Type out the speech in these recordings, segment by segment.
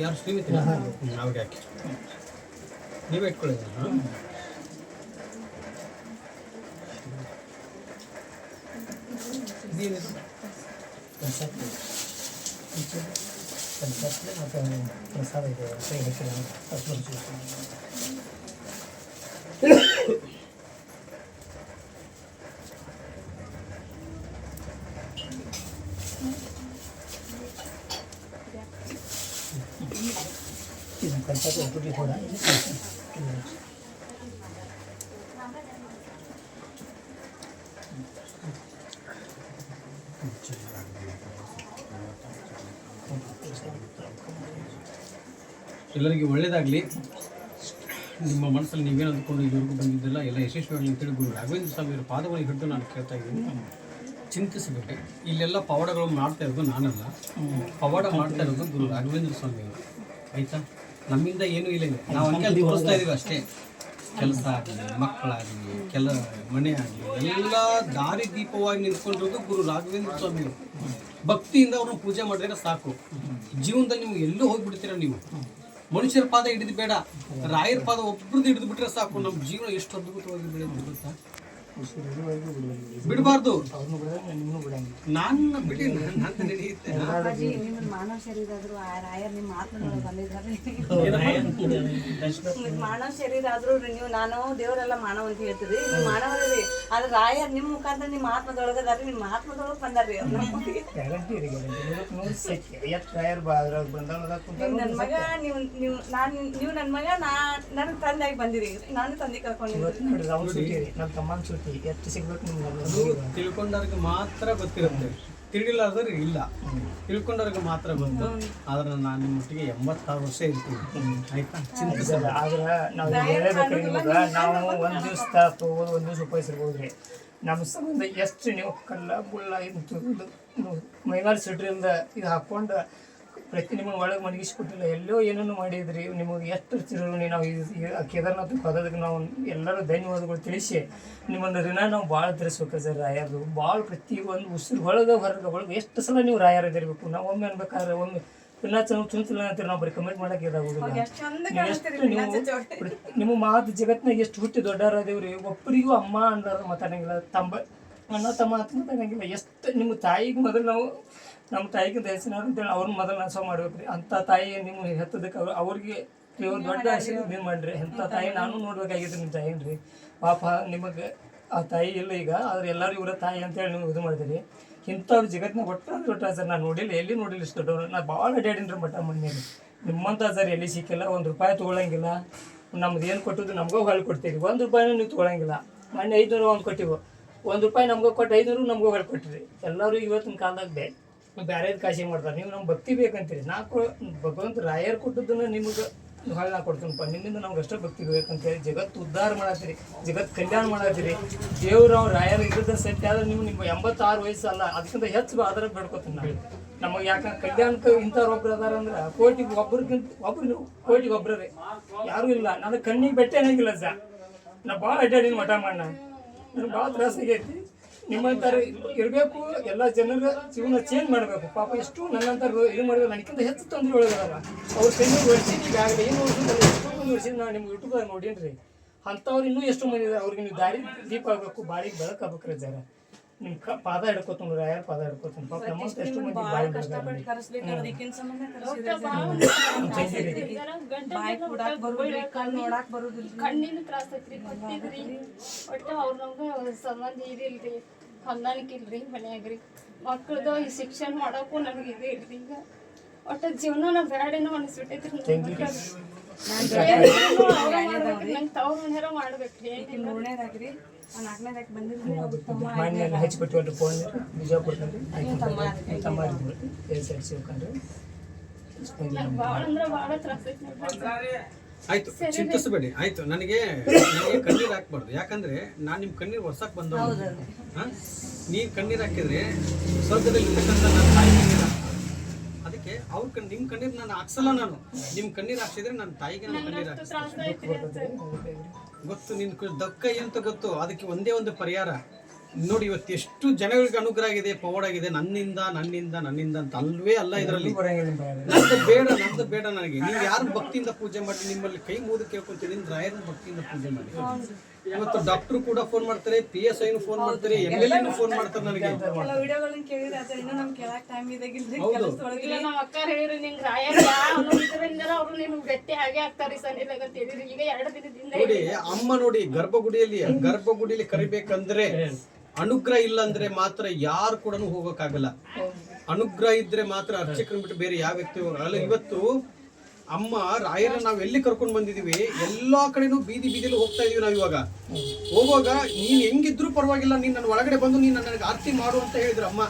ಯಾರು ಶ್ರೀಮತಿ ನಾವು ಹಾಕಿ. ನೀವೇ ಇಟ್ಕೊಳ್ಳಿ ಪ್ರಸಾದ. ಇದೆ. ಕೈ ಹಾಕಿಲ್ಲ ಹತ್ತು ವರ್ಷ ಇದು ಕನ್ಸೆಪ್ಟ್ ಒಬ್ಬರಿಗೆ ಕೂಡ ಎಲ್ಲರಿಗೆ ಒಳ್ಳೆಯದಾಗಲಿ ನಿಮ್ಮ ಮನಸ್ಸಲ್ಲಿ ನೀವೇನು ಅಂದ್ಕೊಂಡು ಇಲ್ಲಿವರೆಗೂ ಬಂದಿದ್ದೆಲ್ಲ ಎಲ್ಲ ಯಶಸ್ವಿಯಾಗಲಿ ಅಂತೇಳಿ ಗುರು ರಾಘವೇಂದ್ರ ಸ್ವಾಮಿಯವರ ಪಾದವನ್ನು ಹಿಡಿದು ನಾನು ಕೇಳ್ತಾ ಇದ್ದೀನಿ. ಚಿಂತಿಸಬೇಡಿ. ಇಲ್ಲೆಲ್ಲ ಪವಾಡಗಳು ಮಾಡ್ತಾ ಇರೋದು ನಾನಲ್ಲ. ಪವಾಡ ಮಾಡ್ತಾ ಇರೋದು ಗುರು ರಾಘವೇಂದ್ರ ಸ್ವಾಮಿಯವರು ಆಯಿತಾ? ನಮ್ಮಿಂದ ಏನೂ ಇಲ್ಲ ನಾವು ಅಂಕಲ್ ಅಲ್ಲಿ ತೋರಿಸ್ತಾ ಇದ್ದೀವಿ ಅಷ್ಟೇ. ಕೆಲಸ ಆಗಲಿ ಮಕ್ಕಳಾಗಲಿ ಕೆಲ ಮನೆ ಆಗಲಿ ಎಲ್ಲ ದಾರಿ ದೀಪವಾಗಿ ನಿಂತ್ಕೊಂಡಿರೋದು ಗುರು ರಾಘವೇಂದ್ರ ಸ್ವಾಮಿಯವರು ಭಕ್ತಿಯಿಂದ ಅವ್ರನ್ನ ಪೂಜೆ ಮಾಡಿದ್ರೆ ಸಾಕು. ಜೀವನದಲ್ಲಿ ನೀವು ಎಲ್ಲೂ ಹೋಗ್ಬಿಡ್ತೀರ ನೀವು? ಮನುಷ್ಯರ ಪಾದ ಹಿಡಿದು ಬೇಡ. ರಾಯರ ಪಾದ ಒಬ್ರದ್ದು ಹಿಡಿದು ಬಿಟ್ರೆ ಸಾಕು. ನಮ್ಮ ಜೀವನ ಎಷ್ಟು ಅದ್ಭುತವಾಗಿ ಬೆಳೆಯುತ್ತೆ ಗೊತ್ತಾ? ಬಿಡಬಾರ್ದು. ನಾನು ಬಿಡಿ ನಡೆಯುತ್ತೆ ಅಪ್ಪಾಜಿ ಮಾನವ ಶರೀರ ಆದ್ರೂ ಆ ರಾಯರ್ ನಿಮ್ಮ ಬಂದಿದ್ದಾರೆ. ಮಾನವ ಶರೀರ ಆದ್ರೂ ನೀವು ನಾನು ದೇವರೆಲ್ಲ ಮಾನವ ಅಂತ ಹೇಳ್ತೀರಿ. ನೀವು ಮಾನವರೇ ಆದ್ರೆ ರಾಯರ್ ನಿಮ್ಮ ಮುಖಾಂತರ ನಿಮ್ಮ ಆತ್ಮದೊಳಗದಾರಿ ನಿಮ್ಮ ಆತ್ಮದೊಳಗೆ ಸತ್ಯ ಎಷ್ಟು ಟೈರ್ ಬಾದ್ರ ನನ್ನ ಮಗ ನೀವು ನೀವು ನಾನು ನೀವು ನನ್ನ ಮಗ ನಾ ನನ್ನ ತಂದೆಯಾಗಿ ಬಂದಿರಿ. ನಾನು ತಂದೆ ಕರ್ಕೊಂಡಿದ್ದೀನಿ ನಮ್ಮ ತಮ್ಮನ ಸುಟ್ಟಿ ಎಷ್ಟು ಸಿಗ್ಬೇಕು ನಿಮ್ಗೆ ತಿಳ್ಕೊಂಡವ್ರಿಗೆ ಮಾತ್ರ ಗೊತ್ತಿರುತ್ತೆ. ತಿಳಿಲಾರ್ದ್ರೆ ಇಲ್ಲ. ತಿಳ್ಕೊಂಡವ್ರಿಗೆ ಮಾತ್ರ ಗೊತ್ತು. ಆದ್ರೆ ನಾನು ನಿಮ್ಮೊಟ್ಟಿಗೆ ಎಂಬತ್ತಾರು ವರ್ಷ ಇರ್ತೀನಿ. ಆಯ್ತಾ? ಚಿಂತಿಸಲ್ಲ ಆದ್ರೆ ನಾವು ಹೇಳಬೇಕ್ರಿ ನಿಮ್ಗೆ ನಾವು ಒಂದು ದಿವಸ ತಗೋಬೋದು ಒಂದು ದಿವಸ ಉಪಯೋಗಿಸಿರ್ಬೋದು ರೀ ನಮ್ಮ ಸಂಬಂಧ ಎಷ್ಟು ನೀವು ಕಲ್ಲ ಬುಳ್ಳ ಇದು ಮೈನಾರ್ ಸಿಟ್ರಿಂದ ಇದು ಹಾಕ್ಕೊಂಡು ಪ್ರತಿ ನಿಮ್ಮನ್ನು ಒಳಗೆ ಮಡಗಿಸ್ಕೊಟ್ಟಿಲ್ಲ ಎಲ್ಲೋ ಏನೇನು ಮಾಡಿದ್ರಿ ನಿಮಗೆ ಎಷ್ಟು ತಿರುಗಿ ನಾವು ಈ ಈ ಕೇದಾರ್ನಾಥ್ ಪದಕ್ಕೆ ನಾವು ಎಲ್ಲರೂ ಧನ್ಯವಾದಗಳು ತಿಳಿಸಿ ನಿಮ್ಮನ್ನು ಋಣ ನಾವು ಭಾಳ ತಿಳಿಸ್ಬೇಕು ಸರ್ ರಾಯರು. ಭಾಳ ಪ್ರತಿ ಒಂದು ಉಸಿರು ಒಳಗೆ ಹೊರಗೆ ಒಳಗೆ ಎಷ್ಟು ಸಲ ನೀವು ರಾಯರದಿರಬೇಕು ಇದಿರ್ಬೇಕು ನಾವು ಒಮ್ಮೆ ಅನ್ಬೇಕಾದ್ರೆ ಒಮ್ಮೆ ಪಿನ್ನ ಚುಂಚಿಲ್ಲ ಅಂತೀರಿ ನಾವು ಬರೀ ಕಮೆಂಟ್ ಮಾಡಕ್ಕೆ ಇದಾಗೋದಿಲ್ಲ. ಎಷ್ಟು ನೀವು ನಿಮ್ಮ ಮಾತು ಜಗತ್ನಾಗ ಎಷ್ಟು ಹುಟ್ಟಿ ದೊಡ್ಡವರಾದೇವ್ರಿ ಒಬ್ಬರಿಗೂ ಅಮ್ಮ ಅಂದಾರ ಮಾತಾಡಂಗಿಲ್ಲ ತಂಬ ಅಣ್ಣ ತಮ್ಮ ಅಂತ ಮಾತಾಡಂಗಿಲ್ಲ ಎಷ್ಟು ನಿಮ್ಮ ತಾಯಿಗೆ ಮೊದಲು ನಾವು ನಮ್ಮ ತಾಯಿಗೆ ದಯಸಿನ ಅಂತೇಳಿ ಅವ್ರನ್ನ ಮೊದಲು ನಾಶ ಮಾಡ್ಬೇಕ್ರಿ ಅಂಥ ತಾಯಿ ನಿಮ್ಮ ಹೆತ್ತದಕ್ಕೆ ಅವ್ರು ಅವ್ರಿಗೆ ನೀವು ದೊಡ್ಡ ಆಶೀರ್ವಾದ ನೀವು ಮಾಡ್ರಿ. ಎಂಥ ತಾಯಿ ನಾನು ನೋಡ್ಬೇಕಾಗಿತ್ತು ನಿಮ್ಮ ತಾಯಿನ್ರಿ. ಪಾಪ ನಿಮಗೆ ಆ ತಾಯಿ ಇಲ್ಲ ಈಗ ಆದ್ರೆ ಎಲ್ಲರೂ ಇವರ ತಾಯಿ ಅಂತೇಳಿ ನೀವು ಇದು ಮಾಡ್ತೀರಿ ಇಂಥವ್ರು ಜಗತ್ನಾಗ ಒಟ್ಟು ದೊಡ್ಡ ಸರ್ ನಾನು ನೋಡಿಲ್ಲ ಎಲ್ಲಿ ನೋಡಿಲ್ಲ ಇಷ್ಟು ದೊಡ್ಡವ್ರು. ನಾ ಭಾಳ ಅಡ್ಯಾಡಿನ್ರಿ ಮಠ ಮನೇಲಿ ನಿಮ್ಮಂಥ ಸರ್ ಎಲ್ಲಿ ಸಿಕ್ಕಿಲ್ಲ ಒಂದು ರೂಪಾಯಿ ತೊಗೊಳಂಗಿಲ್ಲ. ನಮ್ದು ಏನು ಕೊಟ್ಟಿದ್ದು ನಮಗೂ ಹೊಳ್ಳಿ ಕೊಡ್ತೀರಿ. ಒಂದು ರೂಪಾಯಿನೂ ನೀವು ತೊಗೊಳಂಗಿಲ್ಲ. ಮೊನ್ನೆ ಐದುನೂರು ಒಂದು ಕೊಟ್ಟಿವು. ಒಂದು ರೂಪಾಯಿ ನಮಗೂ ಕೊಟ್ಟು ಐದುನೂರು ನಮಗೂ ಹೊಳ್ಳಿ ಕೊಟ್ಟಿರಿ. ಎಲ್ಲರೂ ಇವತ್ತಿನ ಕಾಲದಾಗ ಬೇ ಬೇರೆ ಕಾಶಿ ಮಾಡ್ತಾರೆ. ನೀವು ನಮ್ಗೆ ಭಕ್ತಿ ಬೇಕಂತೀರಿ. ನಾ ಕೊ ಭಗವಂತ ರಾಯರ್ ಕೊಟ್ಟದ್ದನ್ನು ನಿಮಗೆ ನಾ ಕೊಡ್ತೀನಪ್ಪ. ನಿಮ್ಮಿಂದ ನಮ್ಗೆ ಅಷ್ಟೇ ಭಕ್ತಿ ಬೇಕಂತೇಳಿ ಜಗತ್ತು ಉದ್ಧಾರ ಮಾಡತ್ತೀರಿ. ಜಗತ್ತು ಕಲ್ಯಾಣ ಮಾಡತ್ತೀರಿ. ದೇವ್ರು ಅವ್ರು ರಾಯರ್ ಇದ್ದ ಸೆಟ್ ಆದ್ರೆ ನೀವು ನಿಮ್ಮ ಎಂಬತ್ತಾರು ವಯಸ್ಸು ಅಲ್ಲ ಅದಕ್ಕಿಂತ ಹೆಚ್ಚು ಆಧಾರ ಬೇಡ್ಕೊತೀನಿ ನಾವು. ನಮಗೆ ಯಾಕಂದ್ರೆ ಕಲ್ಯಾಣಕ್ಕೆ ಇಂಥವ್ರು ಒಬ್ರು ಅದಾರ ಅಂದ್ರೆ ಕೋಟಿಗೆ ಒಬ್ರಿಗಿಂತ ಒಬ್ರು ಕೋಟಿಗೆ ಒಬ್ರು ರೀ ಯಾರೂ ಇಲ್ಲ. ನನಗೆ ಕಣ್ಣಿಗೆ ಬೆಟ್ಟೆ ಅನ್ನಂಗಿಲ್ಲ ಸರ್. ನಾ ಭಾಳ ಅಡ್ಡಾಡಿನ ಮಠ ಮಾಡ ನನಗೆ ಭಾಳ ತ್ರಾಸ ಆಗೈತಿ ನಿಮ್ಮಂತಾರ ಇರಬೇಕು ಎಲ್ಲ ಜನರ ಜೀವನ ಚೇಂಜ್ ಮಾಡಬೇಕು. ಪಾಪ ಎಷ್ಟು ನನ್ನಂತಾರ ಇದು ಮಾಡಿದ್ರೆ ನನಗಿಂತ ಹೆಚ್ಚು ತೊಂದರೆ ಒಳಗಾರ ಅವ್ರು ಕಣ್ಣು ಒಡಿಸಿದ್ದು ಈಗಾಗಲೇ ಏನು ಒಡಿಸಿದ್ರೆ ಎಷ್ಟೋ ಮಂದಿ ನಾನು ನಿಮ್ಮ ಯೂಟ್ಯೂಬ್ದಾಗ ನೋಡೀನಿ ಅಂಥವ್ರು ಇನ್ನೂ ಎಷ್ಟು ಮಂದಿ ಇದೆ ಅವ್ರಿಗೆ ನೀವು ದಾರಿ ದೀಪ ಆಗಬೇಕು ಬಾಳಿಗೆ ಬೆಳಕಾಗಬೇಕು ರೀ ಜರ. ನಿಮ್ಮ ಕ ಪಾದ ಹಿಡ್ಕೊತೀನಿ ಯಾರು ಪಾದ ಹಿಡ್ಕೊತೀನಿ? ಪಾಪ ನಮ್ಮಂತ ಎಷ್ಟು ಮಂದಿ ಬಾಳಿ ಕಣ್ಣಿನ ತ್ರಾಸ ಐತ್ರಿ ಕೊಟ್ಟಿದ್ರಿ. ಒಟ್ಟು ಅವ್ರ ನಮ್ಗೆ ಸಂಬಂಧ ಇದಿಲ್ರಿ ಹೊಂದಾಣಿಕೆ ಇಲ್ರಿ ಮನೆಯಾಗ್ರಿ. ಮಕ್ಕಳದು ಈ ಶಿಕ್ಷಣ ಮಾಡೋಕು ನಮ್ಗೆ ಇದು ಇಲ್ರಿ ಈಗ. ಒಟ್ಟು ಜೀವನ ಬ್ಯಾಡೇನೋ ಅನಿಸ್ಬಿಟ್ಟೈತ್ರಿ ನಂಗೆ ತವ್ರ ಮನೆಯಾರ ಮಾಡ್ಬೇಕ್ರಿ ಮೂರನೇದಾಗ್ರಿ ನಾಲ್ಕನೇದಾಗಿ ಫೋನ್ ತಮ್ಮ ಎಲ್ ಭಾಳ ಅಂದ್ರೆ ಭಾಳ ತ್ರಾಸ ಐತಿ ಆಯ್ತು ಚಿಂತಿಸಬೇಡಿ. ಆಯ್ತು. ನನಗೆ ನನಗೆ ಕಣ್ಣೀರು ಹಾಕ್ಬಾರ್ದು. ಯಾಕಂದ್ರೆ ನಾನು ನಿಮ್ಮ ಕಣ್ಣೀರು ಹೊರ್ಸಕ್ ಬಂದ ನೀವ್ ಕಣ್ಣೀರು ಹಾಕಿದ್ರೆ ಸ್ವರ್ಗದಲ್ಲಿ ಇರ್ತಕ್ಕಂಥ ನನ್ನ ತಾಯಿ ಕಣ್ಣೀರು. ಅದಕ್ಕೆ ಅವ್ರ ಕಣ್ ನಿಮ್ಮ ಕಣ್ಣೀರು ನಾನು ಹಾಕ್ಸಲ್ಲ ನಾನು. ನಿಮ್ಮ ಕಣ್ಣೀರ್ ಹಾಕ್ಸಿದ್ರೆ ನನ್ನ ತಾಯಿಗೆ ನಾನು ಕಣ್ಣೀರು ಅಂತ. ಗೊತ್ತು ನಿನ್ ದಕ್ಕ ಅಂತ ಗೊತ್ತು. ಅದಕ್ಕೆ ಒಂದೇ ಒಂದು ಪರಿಹಾರ. ನೋಡಿ ಇವತ್ತು ಎಷ್ಟು ಜನಗಳಿಗೆ ಅನುಗ್ರಹ ಆಗಿದೆ ಪವಾಡ್ ಆಗಿದೆ ನನ್ನಿಂದ ನನ್ನಿಂದ ನನ್ನಿಂದ ಅಂತ ಅಲ್ವೇ ಅಲ್ಲ ಇದರಲ್ಲಿ. ನಂದು ಬೇಡ ನಂದು ಬೇಡ ನನಗೆ. ನೀವು ಯಾರು ಭಕ್ತಿಯಿಂದ ಪೂಜೆ ಮಾಡಿ ನಿಮ್ಮಲ್ಲಿ ಕೈ ಮುಗಿದು ಕೇಳ್ಕೊಂತೀನಿ ರಾಯರ ಭಕ್ತಿಯಿಂದ ಪೂಜೆ ಮಾಡಿ ಇವತ್ತು ಡಾಕ್ಟರ್ ಕೂಡ ಫೋನ್ ಮಾಡ್ತಾರೆ ಪಿ ಎಸ್ ಐನು ಫೋನ್ ಮಾಡ್ತಾರೆ ಎಂ ಎಲ್ ಎನು ಫೋನ್ ಮಾಡ್ತಾರೆ ನನಗೆ. ಕೆಲವು ವಿಡಿಯೋಗಳನ್ನ ಕೇಳಿದ್ರೆ ಅದ್ರ ಇನ್ನೂ ನಮ್ಗೆ ಕೇಳಕ್ ಟೈಮ್ ಇದಾಗಿಲ್ರಿ ಕೆಲಸದೊಳಗೆ ಇಲ್ಲ ನಮ್ಮ ಅಕ್ಕ ಹೇಳಿರಿ ನಿಂಗೆ ರಾಯರ್ ಅವನು ಇದರಿಂದ ಅವ್ರು ನಿಮ್ಗೆ ಹಾಗೆ ಆಗ್ತಾರೆ ಸನಿಲಾಗ ಅಂತ ಈಗ ಎರಡು ದಿನದಿಂದ ನೋಡಿ ಅಮ್ಮ ನೋಡಿ ಗರ್ಭಗುಡಿಯಲ್ಲಿ ಗರ್ಭಗುಡಿಯಲ್ಲಿ ಕರಿಬೇಕಂದ್ರೆ ಅನುಗ್ರಹ ಇಲ್ಲ ಅಂದ್ರೆ ಮಾತ್ರ ಯಾರು ಕೂಡ ಹೋಗಕ್ಕಾಗಲ್ಲ. ಅನುಗ್ರಹ ಇದ್ರೆ ಮಾತ್ರ ಅರ್ಚಕರನ್ನ ಬಿಟ್ಟು ಬೇರೆ ಯಾವ ವ್ಯಕ್ತಿ ಹೋಗಲ್ಲ. ಇವತ್ತು ಅಮ್ಮ ರಾಯರ ನಾವ್ ಎಲ್ಲಿ ಕರ್ಕೊಂಡ್ ಬಂದಿದೀವಿ, ಎಲ್ಲಾ ಕಡೆನೂ ಬೀದಿ ಬೀದಿಲಿ ಹೋಗ್ತಾ ಇದೀವಿ ನಾವ್ ಇವಾಗ. ಹೋಗುವಾಗ ನೀನ್ ಹೆಂಗಿದ್ರು ಪರವಾಗಿಲ್ಲ, ನೀನ್ ನನ್ನ ಒಳಗಡೆ ಬಂದು ನೀನ್ ನನಗೆ ಆರತಿ ಮಾಡು ಅಂತ ಹೇಳಿದ್ರು ಅಮ್ಮ.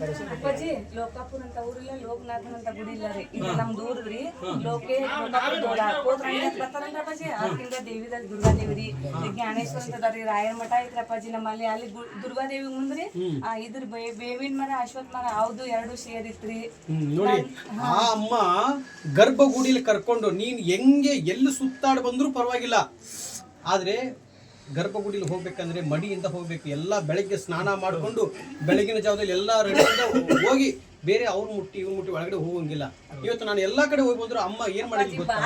ಅಪ್ಪಾಜಿ ಲೋಕಾಪುರ ಅಂತ ಊರಿಲ್ಲ ಲೋಕನಾಥನ್ ಅಂತ ಗುಡಿ ಇಲ್ಲ ರೀ. ಇದು ನಮ್ ದೂರದ್ರಿ ಲೋಕೆ ಬರ್ತಾರಲ್ರಿ ಅಪ್ಪಾಜಿ. ಅದಕ್ಕಿಂತ ದೇವಿದಲ್ಲಿ ದುರ್ಗಾದೇವಿ ರೀ. ಜ್ಞಾನೇಶ್ವರ ಅಂತ ಅದಾರಿ ರಾಯರ ಮಠ ಐತ್ರಿ ಅಪ್ಪಾಜಿ ನಮ್ಮಲ್ಲಿ. ಅಲ್ಲಿ ದುರ್ಗಾ ದುರ್ಗಾದೇವಿ ಮುಂದ್ರಿ ಆ ಇದ್ರ ಬೇ- ಬೇವಿನ ಮರ ಅಶ್ವತ್ ಮರ ಅವ್ದು ಎರಡು ಶೇರ್ ಇತ್ರಿ ನೋಡಿ. ಆ ಅಮ್ಮ ಗರ್ಭಗುಡಿಲಿ ಕರ್ಕೊಂಡು ನೀನ್ ಹೆಂಗೆ ಎಲ್ಲಿ ಸುತ್ತಾಡ್ ಬಂದ್ರು ಪರವಾಗಿಲ್ಲ. ಆದ್ರೆ ಗರ್ಭಗುಡಿಲಿ ಹೋಗ್ಬೇಕಂದ್ರೆ ಮಡಿಯಿಂದ ಹೋಗ್ಬೇಕು. ಎಲ್ಲ ಬೆಳಗ್ಗೆ ಸ್ನಾನ ಮಾಡ್ಕೊಂಡು ಬೆಳಗಿನ ಜಾವದಲ್ಲಿ ಎಲ್ಲ ರೆಡಿಯಿಂದ ಹೋಗಿ ಬೇರೆ ಅವ್ರು ಮುಟ್ಟಿ ಇವ್ರು ಮುಟ್ಟಿ ಒಳಗಡೆ ಹೋಗಂಗಿಲ್ಲ. ಇವತ್ತು ನಾನು ಎಲ್ಲಾ ಕಡೆ ಹೋಗಿ ಬಂದ್ರು ಅಮ್ಮ ಏನ್ ಮಾಡಿದ್ಲು ಗೊತ್ತಾ?